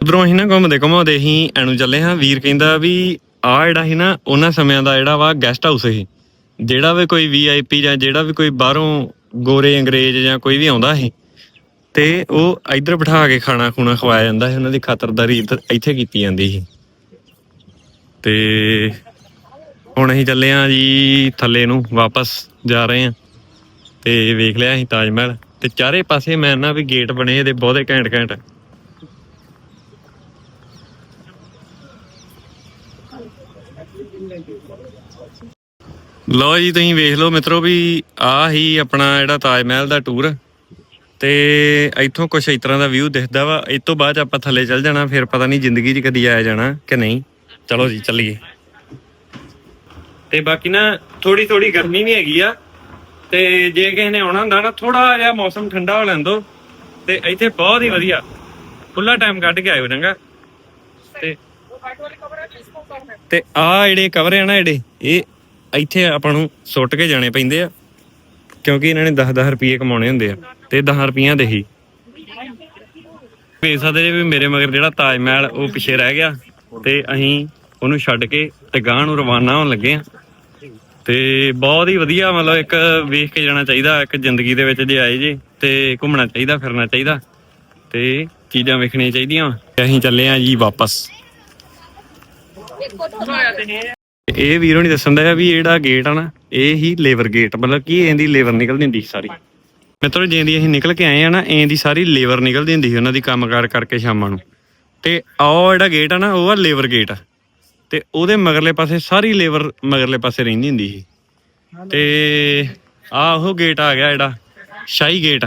ਉਧਰੋਂ ਅਸੀਂ ਨਾ ਘੁੰਮਦੇ ਘੁੰਮਾਉਂਦੇ ਅਸੀਂ ਐਨੂੰ ਚੱਲੇ ਹਾਂ। ਵੀਰ ਕਹਿੰਦਾ ਵੀ ਆ ਜਿਹੜਾ ਸੀ ਨਾ, ਉਹਨਾਂ ਸਮਿਆਂ ਦਾ ਜਿਹੜਾ ਵਾ ਗੈਸਟ ਹਾਊਸ ਸੀ। ਜਿਹੜਾ ਵੀ ਕੋਈ ਵੀਆਈਪੀ ਜਾਂ ਜਿਹੜਾ ਵੀ ਕੋਈ ਬਾਹਰੋਂ ਗੋਰੇ ਅੰਗਰੇਜ਼ ਜਾਂ ਕੋਈ ਵੀ ਆਉਂਦਾ ਸੀ। ਤੇ ਉਹ ਇੱਧਰ ਬਿਠਾ ਕੇ ਖਾਣਾ ਖੂਣਾ ਖਵਾਇਆ ਜਾਂਦਾ ਸੀ, ਉਹਨਾਂ ਦੀ ਖਾਤਰਦਾਰੀ ਇੱਧਰ ਇੱਥੇ ਕੀਤੀ ਜਾਂਦੀ ਸੀ। ਤੇ ਹੁਣ ਅਸੀਂ ਚੱਲੇ ਆਂ ਜੀ ਥੱਲੇ ਨੂੰ, ਵਾਪਸ ਜਾ ਰਹੇ ਆਂ। ਤੇ ਵੇਖ ਲਿਆ ਅਸੀਂ ਤਾਜ ਮਹਿਲ, ਤੇ ਚਾਰੇ ਪਾਸੇ ਮੈਂ ਨਾ ਵੀ ਗੇਟ ਬਣੇ, ਇਹਦੇ ਬਹੁਤੇ ਘੈਂਟ ਘੈਂਟ ਲਓ ਜੀ, ਤੁਸੀਂ ਵੇਖ ਲਓ ਮਿੱਤਰੋ ਵੀ ਆ ਹੀ ਆਪਣਾ ਜਿਹੜਾ ਤਾਜ ਮਹਿਲ ਦਾ ਟੂਰ ਤੇ ਇੱਥੋਂ ਕੁਛ ਇਸ ਤਰ੍ਹਾਂ ਦਾ ਵਿਊ ਦਿਖਦਾ ਵਾ। ਇਸ ਤੋਂ ਬਾਅਦ ਆਪਾਂ ਥੱਲੇ ਚੱਲ ਜਾਣਾ, ਫਿਰ ਪਤਾ ਨਹੀਂ ਜ਼ਿੰਦਗੀ 'ਚ ਕਦੀ ਆਇਆ ਜਾਣਾ ਕਿ ਨਹੀਂ। ਚਲੋ ਜੀ, ਚੱਲੀਏ। ਤੇ ਬਾਕੀ ਨਾ ਥੋੜੀ ਥੋੜੀ ਗਰਮੀ ਵੀ ਹੈਗੀ ਆ। ਤੇ ਜੇ ਕਿਸੇ ਨੇ ਆਉਣਾ ਹੁੰਦਾ ਨਾ ਥੋੜਾ ਜਿਹਾ ਮੌਸਮ ਠੰਡਾ ਹੋ ਲੈਂਦੋ ਤੇ ਇੱਥੇ ਬਹੁਤ ਹੀ ਵਧੀਆ। ਖੁੱਲਾ ਟਾਈਮ ਕੱਢ ਕੇ ਆਇਓ ਚੰਗਾ। ਤੇ ਤੇ ਆ ਜਿਹੜੇ ਕਵਰ ਆ ਨਾ ਜਿਹੜੇ ਇਹ ਇੱਥੇ ਆਪਾਂ ਨੂੰ ਸੁੱਟ ਕੇ ਜਾਣੇ ਪੈਂਦੇ ਆ। ਕਿਉਂਕਿ ਇਹਨਾਂ ਨੇ 10-10 ਰੁਪਏ ਕਮਾਉਣੇ ਹੁੰਦੇ ਆ। ਤੇ 10 ਰੁਪਈਆਂ ਦੇ ਹੀ। ਵੇਖ ਸਕਦੇ ਜੇ ਵੀ ਮੇਰੇ ਮਗਰ ਜਿਹੜਾ ਤਾਜ ਮਹਿਲ, ਉਹ ਪਿੱਛੇ ਰਹਿ ਗਿਆ ਤੇ ਅਸੀਂ ਉਹਨੂੰ ਛੱਡ ਕੇ ਤੇ ਗਾਂ ਨੂੰ ਰਵਾਨਾ ਹੋਣ ਲੱਗੇ ਆ ਤੇ ਬਹੁਤ ਹੀ ਵਧੀਆ ਮਤਲਬ ਇੱਕ ਵੇਖ ਕੇ ਜਾਣਾ ਚਾਹੀਦਾ, ਇੱਕ ਜ਼ਿੰਦਗੀ ਦੇ ਵਿੱਚ ਜੇ ਆਏ ਜੇ ਤੇ ਘੁੰਮਣਾ ਚਾਹੀਦਾ, ਫਿਰਨਾ ਚਾਹੀਦਾ ਤੇ ਚੀਜ਼ਾਂ ਵੇਖਣੀਆਂ ਚਾਹੀਦੀਆਂ ਤੇ ਅਸੀਂ ਚੱਲੇ ਆ ਜੀ ਵਾਪਸ। ਇਹ ਵੀਰੋ ਨਹੀਂ ਦੱਸਣ ਦਾ ਵੀ ਇਹ ਜਿਹੜਾ ਗੇਟ ਆ ਨਾ, ਇਹ ਹੀ ਲੇਬਰ ਗੇਟ ਮਤਲਬ ਕਿ ਇਹਦੀ ਲੇਬਰ ਨਿਕਲਦੀ ਹੁੰਦੀ ਸੀ ਸਾਰੀ। ਮਿੱਤਰੋ ਜਿੰਦੀ ਅਸੀਂ ਨਿਕਲ ਕੇ ਆਏ ਆ ਨਾ ਇਹਦੀ ਸਾਰੀ ਲੇਬਰ ਨਿਕਲਦੀ ਹੁੰਦੀ ਸੀ ਉਹਨਾਂ ਦੀ ਕੰਮਕਾਰ ਕਰਕੇ ਸ਼ਾਮਾਂ ਨੂੰ। ਤੇ ਆਹ ਜਿਹੜਾ ਗੇਟ ਆ ਨਾ, ਉਹ ਆ ਲੇਬਰ ਗੇਟ ਤੇ ਉਹਦੇ ਮਗਰਲੇ ਪਾਸੇ ਸਾਰੀ ਲੇਬਰ ਮਗਰਲੇ ਪਾਸੇ ਰਹਿੰਦੀ ਹੁੰਦੀ ਸੀ। ਤੇ ਆਹ ਉਹ ਗੇਟ ਆ ਗਿਆ ਜਿਹੜਾ, ਸ਼ਾਹੀ ਗੇਟ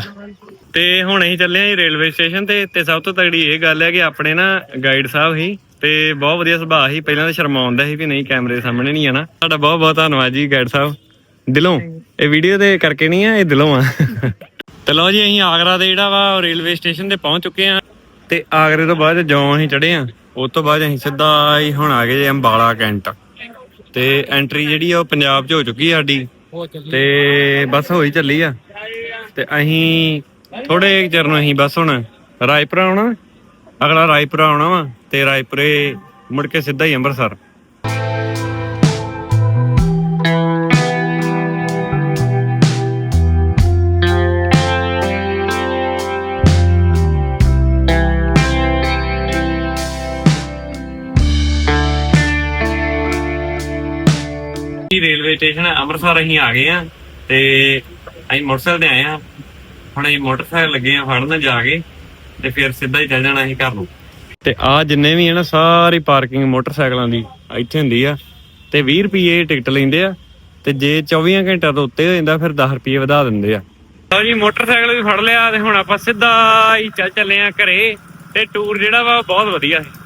ਤੇ ਹੁਣ ਅਸੀਂ ਚੱਲੇ ਆਂ ਰੇਲਵੇ ਸਟੇਸ਼ਨ ਤੇ ਤੇ ਸਭ ਤੋਂ ਤਗੜੀ ਇਹ ਗੱਲ ਹੈ ਕਿ ਆਪਣੇ ਨਾ ਗਾਈਡ ਸਾਹਿਬ ਸੀ, ਤੇ ਬਹੁਤ ਵਧੀਆ ਸੁਭਾਅ ਸੀ। ਪਹਿਲਾਂ ਤਾਂ ਸ਼ਰਮਾਉਂਦਾ ਸੀ ਵੀ ਨਹੀਂ, ਕੈਮਰੇ ਦੇ ਸਾਹਮਣੇ ਨਹੀਂ ਆਣਾ ਤੁਹਾਡਾ ਬਹੁਤ ਬਹੁਤ ਧੰਨਵਾਦ ਜੀ ਗਾਈਡ ਸਾਹਿਬ। ਦਿਲੋਂ। ਇਹ ਵੀਡੀਓ ਦੇ ਕਰਕੇ ਨਹੀਂ ਆ ਇਹ ਦਿਲੋਂ ਆ। ਤੇ ਲਓ ਜੀ ਅਸੀਂ ਆਗਰਾ ਦੇ ਜਿਹੜਾ ਵਾ ਰੇਲਵੇ ਸਟੇਸ਼ਨ ਤੇ ਪਹੁੰਚ ਚੁੱਕੇ ਆ ਤੇ ਆਗਰੇ ਤੋਂ ਬਾਅਦ ਜਦੋਂ ਅਸੀਂ ਚੜੇ ਆ ਉਸ ਤੋਂ ਬਾਅਦ ਅਸੀਂ ਸਿੱਧਾ ਹੀ ਹੁਣ ਆ ਗਏ ਜੀ ਅੰਬਾਲਾ ਕੈਂਟ। ਤੇ ਐਂਟਰੀ ਜਿਹੜੀ ਆ ਉਹ ਪੰਜਾਬ 'ਚ ਹੋ ਚੁੱਕੀ ਆ ਸਾਡੀ। ਤੇ ਬਸ ਹੋਈ ਚੱਲੀ ਆ। ਤੇ ਅਸੀਂ ਥੋੜੇ ਚਿਰ ਨੂੰ ਅਸੀਂ ਬਸ ਹੁਣ ਰਾਏਪੁਰ ਆਉਣਾ। ਅਗਲਾ ਰਾਏਪੁਰ ਆਉਣਾ ਵਾ ਤੇ ਰਾਏਪੁਰੇ ਮੁੜ ਕੇ ਸਿੱਧਾ ਹੀ ਅੰਮ੍ਰਿਤਸਰ। ਸਟੇਸ਼ਨ ਅੰਮ੍ਰਿਤਸਰ ਅਸੀਂ ਆ ਗਏ ਆ ਤੇ ਅਸੀਂ ਮੋਟਰਸਾਈਕਲ ਤੇ ਆਏ ਆ ਹੁਣ ਅਸੀਂ ਮੋਟਰਸਾਈਕਲ ਲੱਗੇ ਆ ਫੜਨ ਜਾ ਕੇ ਤੇ ਫਿਰ ਸਿੱਧਾ ਹੀ ਚੱਲ ਜਾਣਾ ਅਸੀਂ ਘਰ ਨੂੰ। ਤੇ ਆ ਜਿੰਨੇ ਵੀ ਹੈ ਨਾ ਸਾਰੀ ਪਾਰਕਿੰਗ ਮੋਟਰਸਾਈਕਲਾਂ ਦੀ ਇੱਥੇ ਹੁੰਦੀ ਆ। ਤੇ 20 ਰੁਪਏ ਟਿਕਟ ਲੈਂਦੇ ਆ ਤੇ ਜੇ 24 ਘੰਟਿਆਂ ਤੋਂ ਉੱਤੇ ਹੋ ਜਾਂਦਾ ਫਿਰ 10 ਰੁਪਏ ਵਧਾ ਦਿੰਦੇ ਆ। ਲਓ ਜੀ ਮੋਟਰਸਾਈਕਲ ਵੀ ਫੜ ਲਿਆ ਤੇ ਹੁਣ ਆਪਾਂ ਸਿੱਧਾ ਹੀ ਚੱਲ ਚੱਲੇ ਆ ਘਰੇ ਤੇ ਟੂਰ ਜਿਹੜਾ ਵਾ ਬਹੁਤ ਵਧੀਆ ਹੈ।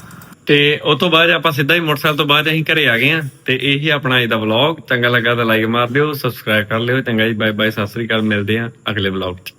ਤੇ ਉਸ ਤੋਂ ਬਾਅਦ ਆਪਾਂ ਸਿੱਧਾ ਹੀ ਮੋਟਰਸਾਈਕਲ ਤੋਂ ਬਾਅਦ ਅਸੀਂ ਘਰੇ ਆ ਗਏ ਆ ਤੇ ਇਹੀ ਆਪਣਾ ਅੱਜ ਦਾ ਵਲੌਗ ਚੰਗਾ ਲੱਗਾ ਤਾਂ ਲਾਈਕ ਮਾਰ ਦਿਓ ਸਬਸਕ੍ਰਾਈਬ ਕਰ ਲਿਓ। ਚੰਗਾ ਜੀ ਬਾਏ ਬਾਏ ਸਤਿ ਸ੍ਰੀ ਅਕਾਲ। ਮਿਲਦੇ ਆ ਅਗਲੇ ਵਲੌਗ 'ਚ।